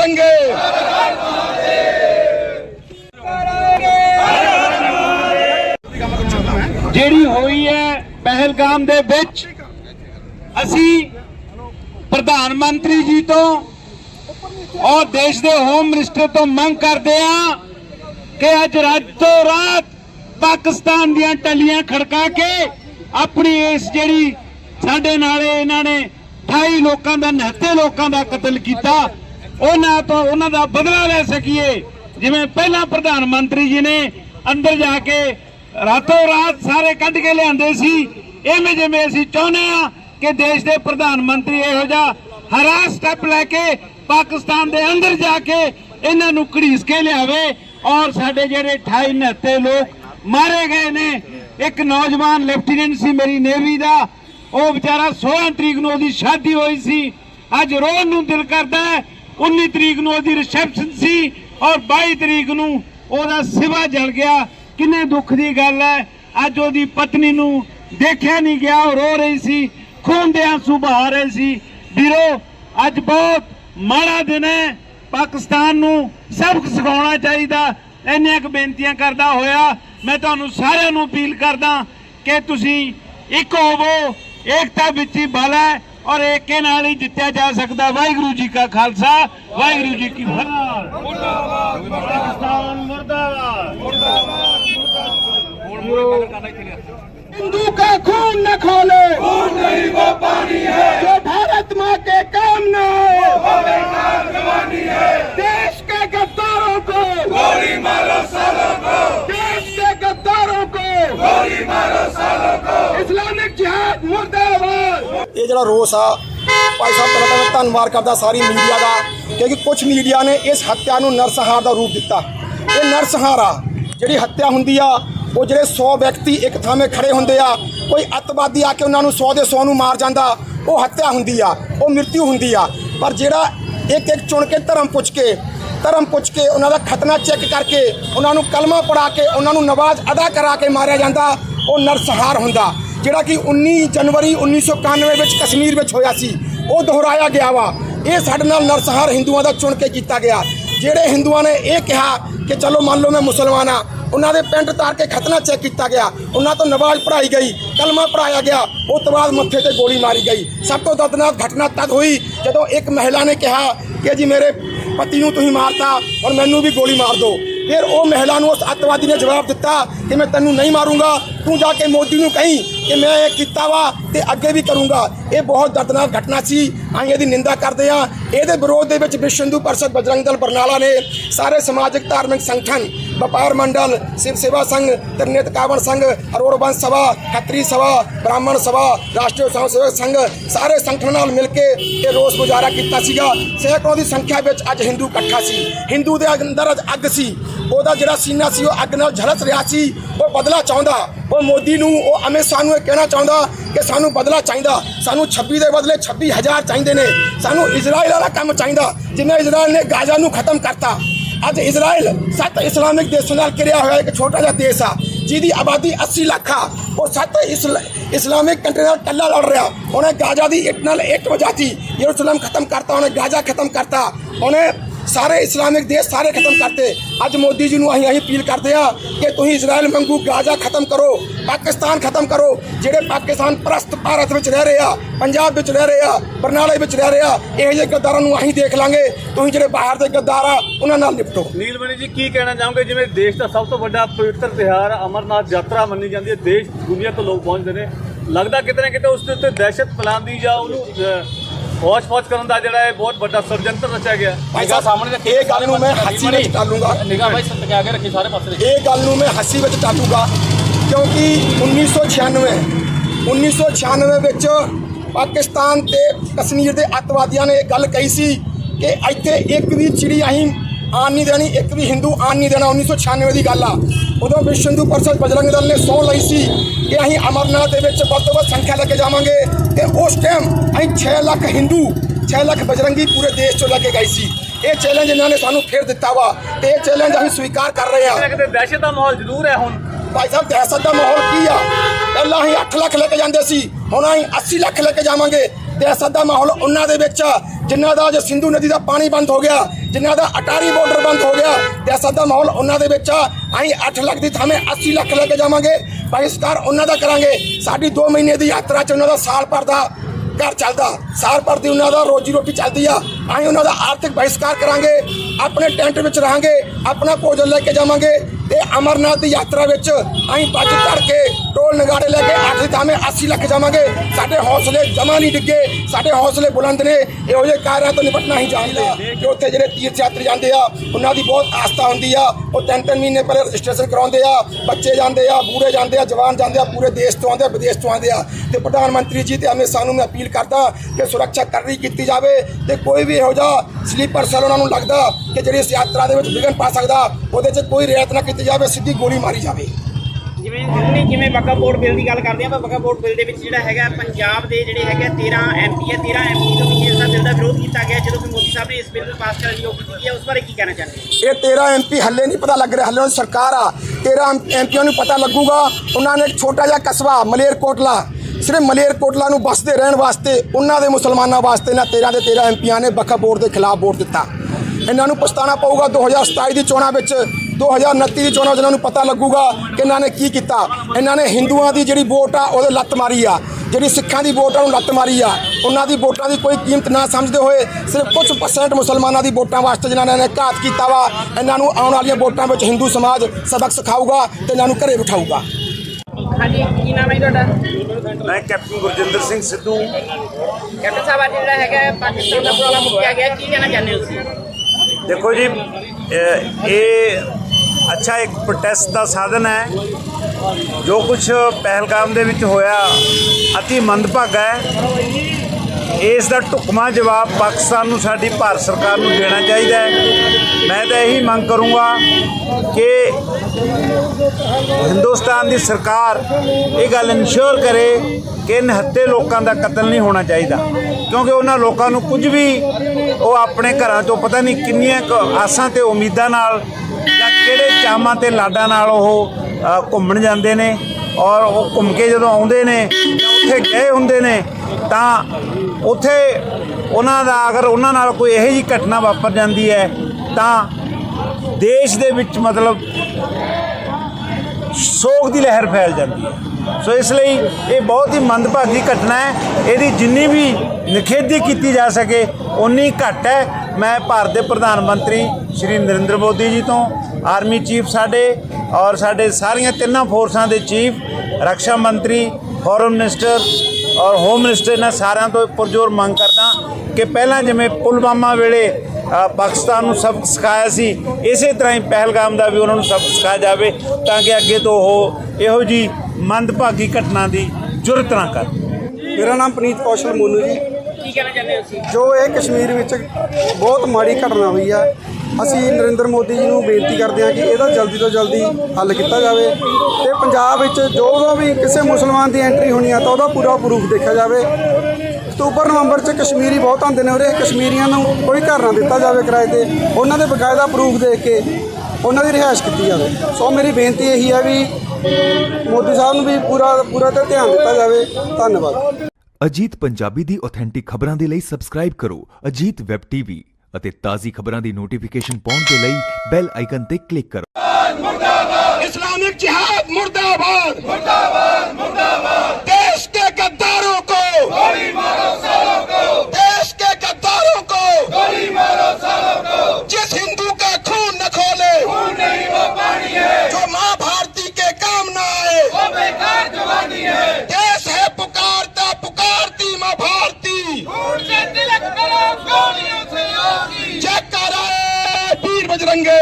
रंगे ਜਿਹੜੀ ਹੋਈ ਹੈ ਪਹਿਲਗਾਮ ਦੇ ਵਿੱਚ, ਅਸੀਂ ਪ੍ਰਧਾਨ ਮੰਤਰੀ ਜੀ ਤੋਂ ਔਰ ਦੇਸ਼ ਦੇ ਹੋਮ ਮਿਨਿਸਟਰ ਤੋਂ ਮੰਗ ਕਰਦੇ ਆ ਕਿ ਅੱਜ ਰਾਤ ਤੋਂ ਰਾਤ ਪਾਕਿਸਤਾਨ ਦੀਆਂ ਟੱਲੀਆਂ ਖੜਕਾ ਕੇ ਆਪਣੀ ਇਸ ਜਿਹੜੀ ਸਾਡੇ ਨਾਲ ਇਹਨਾਂ ਨੇ 28 ਲੋਕਾਂ ਦਾ 79 ਲੋਕਾਂ ਦਾ ਕਤਲ ਕੀਤਾ। ਉਹਨਾਂ ਤੋਂ ਉਹਨਾਂ ਦਾ ਬਦਲਾ ਲੈ ਸਕੀਏ। ਜਿਵੇਂ ਪਹਿਲਾਂ ਪ੍ਰਧਾਨ ਮੰਤਰੀ ਜੀ ਨੇ ਅੰਦਰ ਜਾ ਕੇ ਰਾਤੋਂ ਰਾਤ ਸਾਰੇ ਕੱਢ ਕੇ ਲਿਆਂਦੇ ਸੀ, ਐਵੇਂ ਜਿਵੇਂ ਅਸੀਂ ਚਾਹੁੰਦੇ ਆ ਕਿ ਦੇਸ਼ ਦੇ ਪ੍ਰਧਾਨ ਮੰਤਰੀ ਇਹੋ ਜਿਹਾ ਹਰਾ ਸਟੈਪ ਲੈ ਕੇ ਪਾਕਿਸਤਾਨ ਦੇ ਅੰਦਰ ਜਾ ਕੇ ਇਹਨਾਂ ਨੂੰ ਘੜੀਸ ਕੇ ਲਿਆਵੇ ਔਰ ਸਾਡੇ ਜਿਹੜੇ 28 29 ਲੋਕ ਮਾਰੇ ਗਏ ਨੇ। ਇੱਕ ਨੌਜਵਾਨ ਲੈਫਟੀਨੈਂਟ ਸੀ ਮੇਰੀ ਨੇਵੀ ਦਾ, ਉਹ ਵਿਚਾਰਾ 16 ਤਰੀਕ ਨੂੰ ਉਹਦੀ ਸ਼ਾਦੀ ਹੋਈ ਸੀ। ਅੱਜ ਰੋਣ ਨੂੰ ਦਿਲ ਕਰਦਾ ਹੈ 19 ਤਰੀਕ ਨੂੰ ਉਹਦੀ ਰਿਸੈਪਸ਼ਨ ਸੀ ਔਰ 22 ਤਰੀਕ ਨੂੰ ਉਹਦਾ ਸਿਵਾ ਜਲ ਗਿਆ। ਕਿੰਨੇ ਦੁੱਖ ਦੀ ਗੱਲ ਹੈ। ਅੱਜ ਉਹਦੀ ਪਤਨੀ ਨੂੰ ਦੇਖਿਆ ਨਹੀਂ ਗਿਆ, ਉਹ ਰੋ ਰਹੀ ਸੀ। ਖੂਨ ਦੇ ਆਂਸੂ ਬਹਾ ਰਹੇ ਸੀ। ਵੀਰੋ, ਅੱਜ ਬਹੁਤ ਮਾੜਾ ਦਿਨ ਹੈ। ਪਾਕਿਸਤਾਨ ਨੂੰ ਸਬਕ ਸਿਖਾਉਣਾ ਚਾਹੀਦਾ। ਇੰਨੀਆਂ ਕੁ ਬੇਨਤੀਆਂ ਕਰਦਾ ਹੋਇਆ। ਮੈਂ ਤੁਹਾਨੂੰ ਸਾਰਿਆਂ ਨੂੰ ਅਪੀਲ ਕਰਦਾ ਕਿ ਤੁਸੀਂ ਇੱਕ ਹੋਵੋ, ਏਕਤਾ ਵਿੱਚ ਹੀ ਬਲ ਹੈ। ਔਰ ਏਕੇ ਨਾਲ ਹੀ ਜਿੱਤਿਆ ਜਾ ਸਕਦਾ ਵਾਹਿਗੁਰੂ ਜੀ ਕਾ ਖਾਲਸਾ ਵਾਹਿਗੁਰੂ ਜੀ ਕੀ ਫਤਿਹ ਮੁਰਦਾਬਾਦ ਪਾਕਿਸਤਾਨ ਮੁਰਦਾਬਾਦ हिंदू का खून न खोले खून नहीं वो पानी है जो भारत माँ के काम न आए वो बेकार जवानी है देश के गद्दारों को गोली मारो सालों को देश के गद्दारों को गोली मारो सालों को इस्लामिक जिहाद मुर्दाबाद ਇਹ ਜਿਹੜਾ ਰੋਸ ਆ ਭਾਈ ਸਾਹਿਬ ਪਹਿਲਾਂ ਤਾਂ ਮੈਂ ਧੰਨਵਾਦ ਕਰਦਾ ਸਾਰੀ ਮੀਡੀਆ ਦਾ ਕਿਉਂਕਿ ਕੁਝ ਮੀਡੀਆ ਨੇ ਇਸ ਹੱਤਿਆ ਨੂੰ ਨਰਸੰਹਾਰ ਦਾ ਰੂਪ ਦਿੱਤਾ ਇਹ ਨਰਸੰਹਾਰ ਆ ਜਿਹੜੀ ਹੱਤਿਆ ਹੁੰਦੀ ਆ ਉਹ ਜਿਹੜੇ 100 ਵਿਅਕਤੀ ਇੱਕ ਥਾਵੇਂ ਖੜੇ ਹੁੰਦੇ ਆ ਕੋਈ ਅੱਤਵਾਦੀ ਆ ਕੇ ਉਹਨਾਂ ਨੂੰ 100 ਦੇ 100 ਨੂੰ ਮਾਰ ਜਾਂਦਾ ਉਹ ਹੱਤਿਆ ਹੁੰਦੀ ਆ ਉਹ ਮ੍ਰਿਤੂ ਹੁੰਦੀ ਆ ਪਰ ਜਿਹੜਾ ਇੱਕ ਇੱਕ ਚੁਣ ਕੇ ਧਰਮ ਪੁੱਛ ਕੇ, ਧਰਮ ਪੁੱਛ ਕੇ ਉਹਨਾਂ ਦਾ ਖਤਨਾ ਚੈੱਕ ਕਰਕੇ ਉਹਨਾਂ ਨੂੰ ਕਲਮਾ ਪੜਾ ਕੇ ਉਹਨਾਂ ਨੂੰ ਨਵਾਜ਼ ਅਦਾ ਕਰਾ ਕੇ ਮਾਰਿਆ ਜਾਂਦਾ, ਉਹ ਨਰਸਹਾਰ ਹੁੰਦਾ। ਜਿਹੜਾ ਕਿ 19 ਜਨਵਰੀ 1991 ਵਿੱਚ ਕਸ਼ਮੀਰ ਵਿੱਚ ਹੋਇਆ ਸੀ, ਉਹ ਦੁਹਰਾਇਆ ਗਿਆ ਵਾ। ਇਹ ਸਾਡੇ ਨਾਲ ਨਰਸਹਾਰ ਹਿੰਦੂਆਂ ਦਾ ਚੁਣ ਕੇ ਕੀਤਾ ਗਿਆ। ਜਿਹੜੇ ਹਿੰਦੂਆਂ ਨੇ ਇਹ ਕਿਹਾ ਕਿ ਚਲੋ ਮੰਨ ਲਓ ਮੈਂ ਮੁਸਲਮਾਨ ਆ ਉਹਨਾਂ ਦੇ ਪਿੰਡ ਤਾਰ ਕੇ ਖਤਨਾ ਚੈੱਕ ਕੀਤਾ ਗਿਆ। ਉਹਨਾਂ ਤੋਂ ਨਵਾਜ਼ ਪੜਾਈ ਗਈ, ਕਲਮਾ ਪੜਾਇਆ ਗਿਆ। ਉਸ ਤੋਂ ਬਾਅਦ ਮੱਥੇ ਤੇ ਗੋਲੀ ਮਾਰੀ ਗਈ। ਸਭ ਤੋਂ ਦਰਦਨਾਕ ਘਟਨਾ ਤਦ ਹੋਈ ਜਦੋਂ ਇੱਕ ਮਹਿਲਾ ਨੇ ਕਿਹਾ ਕਿ ਜੀ ਮੇਰੇ ਪਤੀ ਨੂੰ ਤੁਸੀਂ ਮਾਰਤਾ ਔਰ ਮੈਨੂੰ ਵੀ ਗੋਲੀ ਮਾਰ ਦਿਓ। ਫਿਰ ਉਹ ਮਹਿਲਾ ਨੂੰ ਉਸ ਅੱਤਵਾਦੀ ਨੇ ਜਵਾਬ ਦਿੱਤਾ ਕਿ ਮੈਂ ਤੈਨੂੰ ਨਹੀਂ ਮਾਰੂੰਗਾ, ਤੂੰ ਜਾ ਕੇ ਮੋਦੀ ਨੂੰ ਕਹੀਂ ਕਿ ਮੈਂ ਇਹ ਕੀਤਾ ਵਾ ਤੇ ਅੱਗੇ ਵੀ ਕਰੂੰਗਾ। ਇਹ ਬਹੁਤ ਦਰਦਨਾਕ ਘਟਨਾ ਸੀ। ਅਸੀਂ ਇਹਦੀ ਨਿੰਦਾ ਕਰਦੇ ਹਾਂ। ਇਹਦੇ ਵਿਰੋਧ ਦੇ ਵਿੱਚ ਵਿਸ਼ਵ ਹਿੰਦੂ ਪਰਿਸ਼ਦ ਬਜਰੰਗ ਦਲ ਬਰਨਾਲਾ ਨੇ ਸਾਰੇ ਸਮਾਜਿਕ ਧਾਰਮਿਕ ਸੰਗਠਨ ਵਪਾਰ ਮੰਡਲ ਸਿਵ ਸੇਵਾ ਸੰਘ ਤਰਨੇਤ ਕਾਵਣ ਸੰਘ ਅਰੋੜ ਬੰਸ ਸਭਾ ਖੱਤਰੀ ਸਭਾ ਬ੍ਰਾਹਮਣ ਸਭਾ ਰਾਸ਼ਟਰੀ ਸਮਾਜ ਸੇਵਕ ਸੰਘ ਸਾਰੇ ਸੰਗਠਨਾਂ ਨਾਲ ਮਿਲ ਕੇ ਇਹ ਰੋਸ ਗੁਜ਼ਾਰਾ ਕੀਤਾ ਸੀਗਾ ਸੈਂਕੜੋਂ ਦੀ ਸੰਖਿਆ ਵਿੱਚ ਅੱਜ ਹਿੰਦੂ ਇਕੱਠਾ ਸੀ ਹਿੰਦੂ ਦੇ ਅੰਦਰ ਅੱਜ ਅੱਗ ਸੀ ਉਹਦਾ ਜਿਹੜਾ ਸੀਨਾ ਸੀ ਉਹ ਅੱਗ ਨਾਲ ਝਲਸ ਰਿਹਾ ਸੀ ਉਹ ਬਦਲਾ ਚਾਹੁੰਦਾ ਉਹ ਮੋਦੀ ਨੂੰ ਉਹ ਅਮਿਤ ਸ਼ਾਹ ਨੂੰ ਇਹ ਕਹਿਣਾ ਚਾਹੁੰਦਾ ਕਿ ਸਾਨੂੰ ਬਦਲਾ ਚਾਹੀਦਾ ਸਾਨੂੰ 26 ਦੇ ਬਦਲੇ 26000 ਚਾਹੀਦੇ ਨੇ ਸਾਨੂੰ ਇਜ਼ਰਾਈਲ ਵਾਲਾ ਕੰਮ ਚਾਹੀਦਾ ਜਿਵੇਂ ਇਜ਼ਰਾਈਲ ਨੇ ਗਾਜ਼ਾ ਨੂੰ ਖਤਮ ਕਰਤਾ ਅੱਜ ਇਜ਼ਰਾਈਲ ਸੱਤ ਇਸਲਾਮਿਕ ਦੇਸ਼ਾਂ ਨਾਲ ਕਿਰਿਆ ਹੋਇਆ ਇੱਕ ਛੋਟਾ ਜਿਹਾ ਦੇਸ਼ ਆ, ਜਿਹਦੀ ਆਬਾਦੀ 80 ਲੱਖ ਆ। ਉਹ ਸੱਤ ਇਸਲਾਮਿਕ ਕੰਟਰੀ ਨਾਲ ਟੱਲਾ ਲੜ ਰਿਹਾ। ਉਹਨੇ ਗਾਜ਼ਾ ਦੀ ਇੱਟ ਨਾਲ ਇੱਟ ਵਜਾਤੀ ਯਰੂਸ਼ਲਮ ਖਤਮ ਕਰਤਾ, ਉਹਨੇ ਗਾਜ਼ਾ ਖਤਮ ਕਰਤਾ। ਉਹਨੇ ਸਾਰੇ ਇਸਲਾਮਿਕ ਦੇਸ਼ ਸਾਰੇ ਖਤਮ ਕਰਤੇ। ਅੱਜ ਮੋਦੀ ਜੀ ਨੂੰ ਅਸੀਂ ਅਸੀਂ ਅਪੀਲ ਕਰਦੇ ਆ ਕਿ ਤੁਸੀਂ ਇਜ਼ਰਾਈਲ ਵਾਂਗੂ ਗਾਜ਼ਾ ਖਤਮ ਕਰੋ, ਪਾਕਿਸਤਾਨ ਖਤਮ ਕਰੋ, ਜਿਹੜੇ ਪਾਕਿਸਤਾਨ ਪ੍ਰਸਤ ਭਾਰਤ ਵਿੱਚ ਰਹਿ ਰਹੇ ਆ, ਪੰਜਾਬ ਵਿੱਚ ਰਹਿ ਰਹੇ ਆ, ਬਰਨਾਲੇ ਵਿੱਚ ਰਹਿ ਰਹੇ ਆ, ਇਹੋ ਜਿਹੇ ਗੱਦਾਰਾਂ ਨੂੰ ਅਸੀਂ ਦੇਖ ਲਾਂਗੇ। ਤੁਸੀਂ ਜਿਹੜੇ ਬਾਹਰ ਦੇ ਗੱਦਾਰ ਆ, ਉਹਨਾਂ ਨਾਲ ਨਿਪਟੋ। ਨੀਲਮਣੀ ਜੀ, ਕੀ ਕਹਿਣਾ ਚਾਹੋਗੇ? ਜਿਵੇਂ ਦੇਸ਼ ਦਾ ਸਭ ਤੋਂ ਵੱਡਾ ਪਵਿੱਤਰ ਤਿਉਹਾਰ ਅਮਰਨਾਥ ਯਾਤਰਾ ਮੰਨੀ ਜਾਂਦੀ ਹੈ, ਦੇਸ਼ ਦੁਨੀਆ ਤੋਂ ਲੋਕ ਪਹੁੰਚਦੇ ਨੇ। ਲੱਗਦਾ ਕਿਤੇ ਨਾ ਕਿਤੇ ਉਸ ਦੇ ਉੱਤੇ ਦਹਿਸ਼ਤ ਫੈਲਾਉਂਦੀ ਜਾਂ ਉਹਨੂੰ ਹੋਸ਼-ਫੌਜ ਕਰਨ ਦਾ ਜਿਹੜਾ ਹੈ ਬਹੁਤ ਵੱਡਾ ષਡਯੰਤਰ ਰਚਿਆ ਗਿਆ। ਭਾਈ ਸਾਹਿਬ ਇਹ ਗੱਲ ਨੂੰ ਮੈਂ ਹੱਸੀ ਵਿੱਚ ਟਾਲੂੰਗਾ। ਨਿਗਾਹ ਭਾਈ ਸੱਤ ਕੇ ਰੱਖੀ ਸਾਰੇ ਪਾਸੇ ਇਹ ਗੱਲ ਨੂੰ ਮੈਂ ਹੱਸੀ ਵਿੱਚ ਟਾਲੂੰਗਾ ਕਿਉਂਕਿ 1996 1996 ਵਿੱਚ ਪਾਕਿਸਤਾਨ ਤੇ ਕਸ਼ਮੀਰ ਦੇ ਅੱਤਵਾਦੀਆਂ ਨੇ ਇਹ ਗੱਲ ਕਹੀ ਸੀ ਕਿ ਇੱਥੇ ਇੱਕ ਵੀ ਚਿੜੀ ਅਸੀਂ ਆਣ ਨਹੀਂ ਦੇਣੀ ਇੱਕ ਵੀ ਹਿੰਦੂ ਆਣ ਨਹੀਂ ਦੇਣਾ 1996 ਦੀ ਗੱਲ ਆ। ਉਦੋਂ ਵਿਸ਼ਵ ਹਿੰਦੂ ਪਰਿਸ਼ਦ ਬਜਰੰਗ ਦਲ ਨੇ ਸਹੁੰ ਲਈ ਸੀ ਕਿ ਅਸੀਂ ਅਮਰਨਾਥ ਦੇ ਵਿੱਚ ਵੱਧ ਤੋਂ ਵੱਧ ਸੰਖਿਆ ਲੈ ਕੇ ਜਾਵਾਂਗੇ ਤੇ ਉਸ ਟਾਈਮ ਅਸੀਂ 6 ਲੱਖ ਹਿੰਦੂ 6 ਲੱਖ ਬਜਰੰਗੀ ਪੂਰੇ ਦੇਸ਼ ਚੋਂ ਲੈ ਕੇ ਗਏ ਸੀ। ਇਹ ਚੈਲੰਜ ਇਹਨਾਂ ਨੇ ਸਾਨੂੰ ਫੇਰ ਦਿੱਤਾ ਵਾ ਤੇ ਇਹ ਚੈਲੰਜ ਅਸੀਂ ਸਵੀਕਾਰ ਕਰ ਰਹੇ ਹਾਂ। ਕਿਤੇ ਦਹਿਸ਼ਤ ਦਾ ਮਾਹੌਲ ਜ਼ਰੂਰ ਹੈ ਹੁਣ। ਭਾਈ ਸਾਹਿਬ ਦਹਿਸ਼ਤ ਦਾ ਮਾਹੌਲ ਕੀ ਆ? ਪਹਿਲਾਂ ਅਸੀਂ 8 ਲੱਖ ਲੈ ਕੇ ਜਾਂਦੇ ਸੀ ਹੁਣ ਅਸੀਂ 80 ਲੱਖ ਲੈ ਕੇ ਜਾਵਾਂਗੇ। ਦਹਿਸ਼ਤ ਦਾ ਮਾਹੌਲ ਉਹਨਾਂ ਦੇ ਵਿੱਚ ਆ, ਜਿਨ੍ਹਾਂ ਦਾ ਜੋ ਸਿੰਧੂ ਨਦੀ ਦਾ ਪਾਣੀ ਬੰਦ ਹੋ ਗਿਆ ਜਿਨ੍ਹਾਂ ਦਾ ਅਟਾਰੀ ਬਾਰਡਰ ਬੰਦ ਹੋ ਗਿਆ ਦਹਿਸ਼ਤ ਦਾ ਮਾਹੌਲ ਉਹਨਾਂ ਦੇ ਵਿੱਚ ਆ। ਅਸੀਂ 8 ਲੱਖ ਦੀ ਥਾਵੇਂ 80 ਲੱਖ ਲੈ ਕੇ ਜਾਵਾਂਗੇ ਬਹਿਸ਼ਕਾਰ ਉਹਨਾਂ ਦਾ ਕਰਾਂਗੇ। ਸਾਡੀ 2 ਮਹੀਨੇ ਦੀ ਯਾਤਰਾ 'ਚ ਉਹਨਾਂ ਦਾ ਸਾਲ ਭਰ ਦਾ ਘਰ ਚੱਲਦਾ। ਸਾਲ ਭਰ ਦੀ ਉਹਨਾਂ ਦਾ ਰੋਜੀ ਰੋਟੀ ਚੱਲਦੀ ਆ। ਅਸੀਂ ਉਹਨਾਂ ਦਾ ਆਰਥਿਕ ਬਹਿਸ਼ਕਾਰ ਕਰਾਂਗੇ ਆਪਣੇ ਟੈਂਟ ਵਿੱਚ ਰਹਾਂਗੇ ਆਪਣਾ ਭੋਜਨ ਲੈ ਕੇ ਜਾਵਾਂਗੇ ਤੇ ਅਮਰਨਾਥ ਦੀ ਯਾਤਰਾ ਵਿੱਚ ਅਸੀਂ ਬੱਜ ਚੜ ਕੇ ਟੋਲ ਨਗਾੜੇ ਲੈ ਕੇ ਅੱਠ ਦੀ ਥਾਵੇਂ 80 ਲੱਖ ਜਾਵਾਂਗੇ ਸਾਡੇ ਹੌਸਲੇ ਜਮਾ ਨਹੀਂ ਡਿੱਗੇ ਸਾਡੇ ਹੌਸਲੇ ਬੁਲੰਦ ਨੇ ਇਹੋ ਜਿਹੇ ਕਾਰਿਆਂ ਤੋਂ ਨਿਪਟਣਾ ਹੀ ਜਾਣਦੇ ਕਿ ਉੱਥੇ ਜਿਹੜੇ ਤੀਰਥ ਯਾਤਰੀ ਜਾਂਦੇ ਆ ਉਹਨਾਂ ਦੀ ਬਹੁਤ ਆਸਥਾ ਹੁੰਦੀ ਆ ਉਹ ਤਿੰਨ ਤਿੰਨ ਮਹੀਨੇ ਪਹਿਲੇ ਰਜਿਸਟ੍ਰੇਸ਼ਨ ਕਰਾਉਂਦੇ ਆ ਬੱਚੇ ਜਾਂਦੇ ਆ ਬੂढ़े ਜਾਂਦੇ ਆ ਜਵਾਨ ਜਾਂਦੇ ਆ ਪੂਰੇ ਦੇਸ਼ ਤੋਂ ਆਉਂਦੇ ਆ ਵਿਦੇਸ਼ ਤੋਂ ਆਉਂਦੇ ਆ ਤੇ ਪ੍ਰਧਾਨ ਮੰਤਰੀ ਜੀ ਤੇ ਅਮਿਤ ਸ਼ਾਹ ਨੂੰ ਮੈਂ ਅਪੀਲ ਕਰਦਾ ਕਿ ਸੁਰੱਖਿਆ ਕਰਨੀ ਕੀਤੀ ਜਾਵੇ ਤੇ ਕੋਈ ਵੀ ਇਹੋ ਜਿਹਾ ਸਲੀਪਰ ਸੈੱਲ ਉਹਨਾਂ ਨੂੰ ਲੱਗਦਾ ਕਿ ਜਿਹੜੀ ਇਸ ਯਾਤਰਾ ਦੇ ਵਿੱਚ ਵਿਘਨ ਪਾ ਸਕਦਾ ਉਹਦੇ 'ਚ ਕੋਈ ਰਿਆਇਤ ਨਾ ਕੀਤੀ ਜਾਵੇ ਸਿੱਧੀ ਗੋਲੀ ਮਾਰੀ ਜਾਵੇ। ਜਿਵੇਂ ਜਿਵੇਂ ਵਕਫ ਬੋਰਡ ਬਿੱਲ ਦੀ ਗੱਲ ਕਰਦੇ ਆਪਾਂ ਵਕਫ ਬੋਰਡ ਬਿੱਲ ਦੇ ਵਿੱਚ ਜਿਹੜਾ ਹੈਗਾ ਪੰਜਾਬ ਦੇ ਜਿਹੜੇ ਹੈਗੇ 13 ਐਮਪੀ ਹੈ 13 ਐਮਪੀ ਤੋਂ ਵੀ ਇਸ ਦਾ ਬਿੱਲ ਦਾ ਵਿਰੋਧ ਕੀਤਾ ਗਿਆ। ਜਦੋਂ ਕਿ ਮੋਦੀ ਸਾਹਿਬ ਨੇ ਇਸ ਬਿੱਲ ਨੂੰ ਪਾਸ ਕਰਨ ਦੀ ਯੋਗ ਕੀਤੀ ਹੈ ਉਸ ਬਾਰੇ ਕੀ ਕਹਿਣਾ ਚਾਹੁੰਦੇ ਇਹ 13 ਐਮਪੀ ਹੱਲੇ ਨਹੀਂ ਪਤਾ ਲੱਗ ਰਿਹਾ ਹੱਲੇ ਸਰਕਾਰ ਆ। 13 ਐਮਪੀਆਂ ਨੂੰ ਪਤਾ ਲੱਗੂਗਾ ਉਹਨਾਂ ਨੇ ਇੱਕ ਛੋਟਾ ਜਿਹਾ ਕਸਬਾ ਮਲੇਰਕੋਟਲਾ ਸਿਰਫ ਮਲੇਰਕੋਟਲਾ ਨੂੰ ਬਸਦੇ ਰਹਿਣ ਵਾਸਤੇ, ਉਹਨਾਂ ਦੇ ਮੁਸਲਮਾਨਾਂ ਵਾਸਤੇ ਨਾ 13 ਦੇ 13 ਐਮਪੀਆਂ ਨੇ ਵਕਫ ਬੋਰਡ ਦੇ ਖਿਲਾਫ ਵੋਟ ਦਿੱਤਾ। ਇਹਨਾਂ ਨੂੰ ਪਛਤਾਣਾ ਪਊਗਾ 2027 ਦੀ ਚੋਣਾਂ ਵਿੱਚ 2029 ਦੀ ਚੋਣਾਂ 'ਚ ਇਹਨਾਂ ਨੂੰ ਪਤਾ ਲੱਗੂਗਾ ਕਿ ਇਹਨਾਂ ਨੇ ਕੀ ਕੀਤਾ। ਇਹਨਾਂ ਨੇ ਹਿੰਦੂਆਂ ਦੀ ਜਿਹੜੀ ਵੋਟ ਆ, ਉਹਦੇ ਲੱਤ ਮਾਰੀ ਆ। ਜਿਹੜੀ ਸਿੱਖਾਂ ਦੀ ਵੋਟ ਆ, ਉਹਨੂੰ ਲੱਤ ਮਾਰੀ ਆ। ਉਹਨਾਂ ਦੀ ਵੋਟਾਂ ਦੀ ਕੋਈ ਕੀਮਤ ਨਾ ਸਮਝਦੇ ਹੋਏ ਸਿਰਫ ਕੁਝ ਪਰਸੈਂਟ ਮੁਸਲਮਾਨਾਂ ਦੀ ਵੋਟਾਂ ਵਾਸਤੇ ਜਿਨ੍ਹਾਂ ਨੇ ਘਾਤ ਕੀਤਾ ਵਾ, ਇਹਨਾਂ ਨੂੰ ਆਉਣ ਵਾਲੀਆਂ ਵੋਟਾਂ ਵਿੱਚ ਹਿੰਦੂ ਸਮਾਜ ਸਬਕ ਸਿਖਾਊਗਾ ਤੇ ਇਹਨਾਂ ਨੂੰ ਘਰੇ ਬਿਠਾਊਗਾ। ਹਾਂਜੀ ਕੀ ਨਾਮ ਹੈ ਜੀ ਤੁਹਾਡਾ? ਮੈਂ ਕੈਪਟਨ ਗੁਰਜਿੰਦਰ ਸਿੰਘ ਸਿੱਧੂ। ਕੈਪਟਨ ਸਾਹਿਬ ਅੱਜ ਜਿਹੜਾ ਹੈਗਾ ਪਾਕਿਸਤਾਨ ਦਾ ਪ੍ਰੋਗਰਾਮ ਮੁੱਕਿਆ ਗਿਆ ਕੀ ਕਹਿਣਾ ਚਾਹੁੰਦੇ ਹੋ ਤੁਸੀਂ? ਦੇਖੋ ਜੀ ਇਹ ਅੱਛਾ ਇੱਕ ਪ੍ਰੋਟੈਸਟ ਦਾ ਸਾਧਨ ਹੈ। ਜੋ ਕੁਝ ਪਹਿਲਗਾਮ ਦੇ ਵਿੱਚ ਹੋਇਆ ਅਤੀ ਮੰਦਭਾਗਾ ਹੈ। ਇਸ ਦਾ ਢੁਕਮਾ ਜਵਾਬ ਪਾਕਿਸਤਾਨ ਨੂੰ ਸਾਡੀ ਭਾਰਤ ਸਰਕਾਰ ਨੂੰ ਦੇਣਾ ਚਾਹੀਦਾ ਹੈ। ਮੈਂ ਤਾਂ ਇਹੀ ਮੰਗ ਕਰੂੰਗਾ ਕਿ ਹਿੰਦੁਸਤਾਨ ਦੀ ਸਰਕਾਰ ਇਹ ਗੱਲ ਇਨਸ਼ੋਰ ਕਰੇ ਕਿ ਨਿਹੱਤੇ ਲੋਕਾਂ ਦਾ ਕਤਲ ਨਹੀਂ ਹੋਣਾ ਚਾਹੀਦਾ। ਕਿਉਂਕਿ ਉਹਨਾਂ ਲੋਕਾਂ ਨੂੰ ਕੁਝ ਵੀ ਉਹ ਆਪਣੇ ਘਰਾਂ ਤੋਂ ਪਤਾ ਨਹੀਂ ਕਿੰਨੀਆਂ ਕੁ ਆਸਾਂ ਤੇ ਉਮੀਦਾਂ ਨਾਲ ਜਾਂ ਕਿਹੜੇ ਚਾਮਾਂ ਤੇ ਲਾਡਾਂ ਨਾਲ ਉਹ ਘੁੰਮਣ ਜਾਂਦੇ ਨੇ ਔਰ ਉਹ ਘੁੰਮ ਕੇ ਜਦੋਂ ਆਉਂਦੇ ਨੇ ਉੱਥੇ ਗਏ ਹੁੰਦੇ ਨੇ ਤਾਂ ਉੱਥੇ ਉਹਨਾਂ ਦਾ ਅਗਰ ਉਹਨਾਂ ਨਾਲ ਕੋਈ ਇਹੋ ਜਿਹੀ ਘਟਨਾ ਵਾਪਰ ਜਾਂਦੀ ਹੈ, ਤਾਂ ਦੇਸ਼ ਦੇ ਵਿੱਚ ਮਤਲਬ ਸੋਗ ਦੀ ਲਹਿਰ ਫੈਲ ਜਾਂਦੀ ਹੈ। ਸੋ ਇਸ ਲਈ ਇਹ ਬਹੁਤ ਹੀ ਮੰਦਭਾਗੀ ਘਟਨਾ ਹੈ। ਇਹਦੀ ਜਿੰਨੀ ਵੀ ਨਿਖੇਧੀ ਕੀਤੀ ਜਾ ਸਕੇ ਉਨੀ ਘੱਟ ਹੈ। ਮੈਂ ਭਾਰਤ ਦੇ ਪ੍ਰਧਾਨ ਮੰਤਰੀ ਸ਼੍ਰੀ ਨਰਿੰਦਰ ਮੋਦੀ ਜੀ ਤੋਂ, ਆਰਮੀ ਚੀਫ ਸਾਡੇ ਔਰ ਸਾਡੇ ਸਾਰੀਆਂ ਤਿੰਨਾਂ ਫੋਰਸਾਂ ਦੇ ਚੀਫ ਰੱਖਿਆ ਮੰਤਰੀ, ਫੋਰਨ ਮਿਨਿਸਟਰ ਔਰ ਹੋਮ ਮਿਨਿਸਟਰ ਇਹਨਾਂ ਸਾਰਿਆਂ ਤੋਂ ਪੁਰਜੋਰ ਮੰਗ ਕਰਦਾ ਕਿ ਪਹਿਲਾਂ ਜਿਵੇਂ ਪੁਲਵਾਮਾ ਵੇਲੇ ਪਾਕਿਸਤਾਨ ਨੂੰ ਸਬਕ ਸਿਖਾਇਆ ਸੀ ਇਸੇ ਤਰ੍ਹਾਂ ਹੀ ਪਹਿਲਗਾਮ ਦਾ ਵੀ ਉਹਨਾਂ ਨੂੰ ਸਬਕ ਸਿਖਾਇਆ ਜਾਵੇ ਤਾਂ ਕਿ ਅੱਗੇ ਤੋਂ ਉਹ ਇਹੋ ਜੀ ਮੰਦਭਾਗੀ ਘਟਨਾ ਦੀ ਜੁਰਤ ਨਾ ਕਰਨ। ਮੇਰਾ ਨਾਮ ਪਨੀਤ ਕੌਸ਼ਲ ਮੋਨੂ ਜੀ। ਕੀ ਕਹਿਣਾ ਚਾਹੁੰਦੇ ਹੋ ਤੁਸੀਂ? ਜੋ ਇਹ ਕਸ਼ਮੀਰ ਵਿੱਚ ਬਹੁਤ ਮਾੜੀ ਘਟਨਾ ਹੋਈ ਆ ਅਸੀਂ ਨਰਿੰਦਰ ਮੋਦੀ ਜੀ ਨੂੰ ਬੇਨਤੀ ਕਰਦੇ ਹਾਂ ਕਿ ਇਹਦਾ ਜਲਦੀ ਤੋਂ ਜਲਦੀ ਹੱਲ ਕੀਤਾ ਜਾਵੇ ਤੇ ਪੰਜਾਬ ਵਿੱਚ ਜੋ ਵੀ ਕਿਸੇ ਮੁਸਲਮਾਨ ਦੀ ਐਂਟਰੀ ਹੋਣੀ ਆ ਤਾਂ ਉਹਦਾ ਪੂਰਾ ਪ੍ਰੂਫ ਦੇਖਿਆ ਜਾਵੇ। ਅਕਤੂਬਰ, ਨਵੰਬਰ 'ਚ ਕਸ਼ਮੀਰੀ ਬਹੁਤ ਆਉਂਦੇ ਨੇ ਉਰੇ। ਕਸ਼ਮੀਰੀਆਂ ਨੂੰ ਕੋਈ ਘਰ ਨਾ ਦਿੱਤਾ ਜਾਵੇ ਕਿਰਾਏ ਤੇ। ਉਹਨਾਂ ਦੇ ਬਕਾਇਦਾ ਪ੍ਰੂਫ ਦੇਖ ਕੇ ਉਹਨਾਂ ਦੀ ਰਿਹਾਇਸ਼ ਕੀਤੀ ਜਾਵੇ। ਸੋ ਮੇਰੀ ਬੇਨਤੀ ਇਹੀ ਹੈ ਵੀ ਮੋਦੀ ਸਾਹਿਬ ਨੂੰ ਵੀ ਪੂਰਾ ਪੂਰਾ ਤੇ ਧਿਆਨ ਦਿੱਤਾ ਜਾਵੇ। ਧੰਨਵਾਦ। ਅਜੀਤ ਪੰਜਾਬੀ ਦੀ ਆਥੈਂਟਿਕ ਖਬਰਾਂ ਦੇ ਲਈ ਸਬਸਕ੍ਰਾਈਬ ਕਰੋ। ਅਜੀਤ ਵੈਬ ਟੀਵੀ ਅਤੇ ਤਾਜ਼ੀ ਖਬਰਾਂ ਦੀ ਨੋਟੀਫਿਕੇਸ਼ਨ ਪਾਉਣ ਦੇ ਲਈ ਬੈਲ ਆਈਕਨ ਤੇ ਕਲਿੱਕ ਕਰੋ इस्लामिक जिहाद मुर्दाबाद मुर्दाबाद मुर्दाबाद देश के गद्दारों को गोली मारो ਮੰਗੇ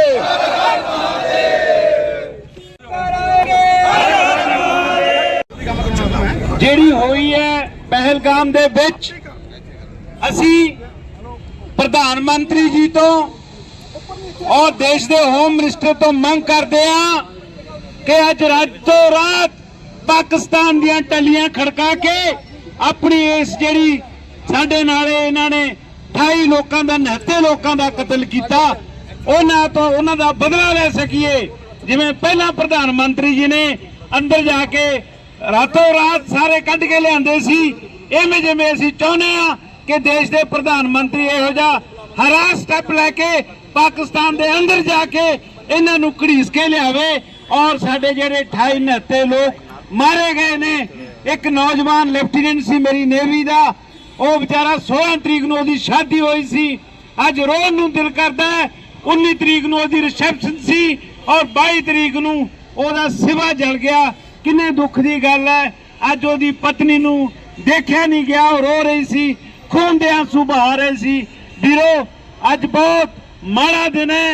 ਜਿਹੜੀ ਹੋਈ ਹੈ ਪਹਿਲਗਾਮ ਦੇ ਵਿੱਚ, ਅਸੀਂ ਪ੍ਰਧਾਨ ਮੰਤਰੀ ਜੀ ਤੋਂ ਔਰ ਦੇਸ਼ ਦੇ ਹੋਮ ਮਿਨਿਸਟਰ ਤੋਂ ਮੰਗ ਕਰਦੇ ਆ ਕਿ ਅੱਜ ਰਾਤ ਤੋਂ ਰਾਤ ਪਾਕਿਸਤਾਨ ਦੀਆਂ ਟੱਲੀਆਂ ਖੜਕਾ ਕੇ ਆਪਣੀ ਇਸ ਜਿਹੜੀ ਸਾਡੇ ਨਾਲ ਇਹਨਾਂ ਨੇ 28 ਲੋਕਾਂ ਦਾ 79 ਲੋਕਾਂ ਦਾ ਕਤਲ ਕੀਤਾ। ਉਹਨਾਂ ਤੋਂ ਉਹਨਾਂ ਦਾ ਬਦਲਾ ਲੈ ਸਕੀਏ। ਜਿਵੇਂ ਪਹਿਲਾਂ ਪ੍ਰਧਾਨ ਮੰਤਰੀ ਜੀ ਨੇ ਅੰਦਰ ਜਾ ਕੇ ਰਾਤੋਂ ਰਾਤ ਸਾਰੇ ਕੱਢ ਕੇ ਲਿਆਂਦੇ ਸੀ। ਐਵੇਂ ਜਿਵੇਂ ਅਸੀਂ ਚਾਹੁੰਦੇ ਆ ਕਿ ਦੇਸ਼ ਦੇ ਪ੍ਰਧਾਨ ਮੰਤਰੀ ਇਹੋ ਜਿਹਾ ਹਰਾ ਸਟੈਪ ਲੈ ਕੇ ਪਾਕਿਸਤਾਨ ਦੇ ਅੰਦਰ ਜਾ ਕੇ ਇਹਨਾਂ ਨੂੰ ਘੜੀਸ ਕੇ ਲਿਆਵੇ ਔਰ ਸਾਡੇ ਜਿਹੜੇ 28 29 ਲੋਕ ਮਾਰੇ ਗਏ ਨੇ। ਇੱਕ ਨੌਜਵਾਨ ਲੈਫਟੀਨੈਂਟ ਸੀ ਮੇਰੀ ਨੇਵੀ ਦਾ। ਉਹ ਵਿਚਾਰਾ 16 ਤਰੀਕ ਨੂੰ ਉਹਦੀ ਸ਼ਾਦੀ ਹੋਈ ਸੀ। ਅੱਜ ਰੋਣ ਨੂੰ ਦਿਲ ਕਰਦਾ ਹੈ 19 ਤਰੀਕ ਨੂੰ ਉਹਦੀ ਰਿਸੈਪਸ਼ਨ ਸੀ ਔਰ 22 ਤਰੀਕ ਨੂੰ ਉਹਦਾ ਸਿਵਾ ਜਲ ਗਿਆ। ਕਿੰਨੇ ਦੁੱਖ ਦੀ ਗੱਲ ਹੈ। ਅੱਜ ਉਹਦੀ ਪਤਨੀ ਨੂੰ ਦੇਖਿਆ ਨਹੀਂ ਗਿਆ, ਉਹ ਰੋ ਰਹੀ ਸੀ, ਖੂਨ ਦੇ ਆਂਸੂ ਬਹਾ ਰਹੇ ਸੀ। ਵੀਰੋ, ਅੱਜ ਬਹੁਤ ਮਾੜਾ ਦਿਨ ਹੈ।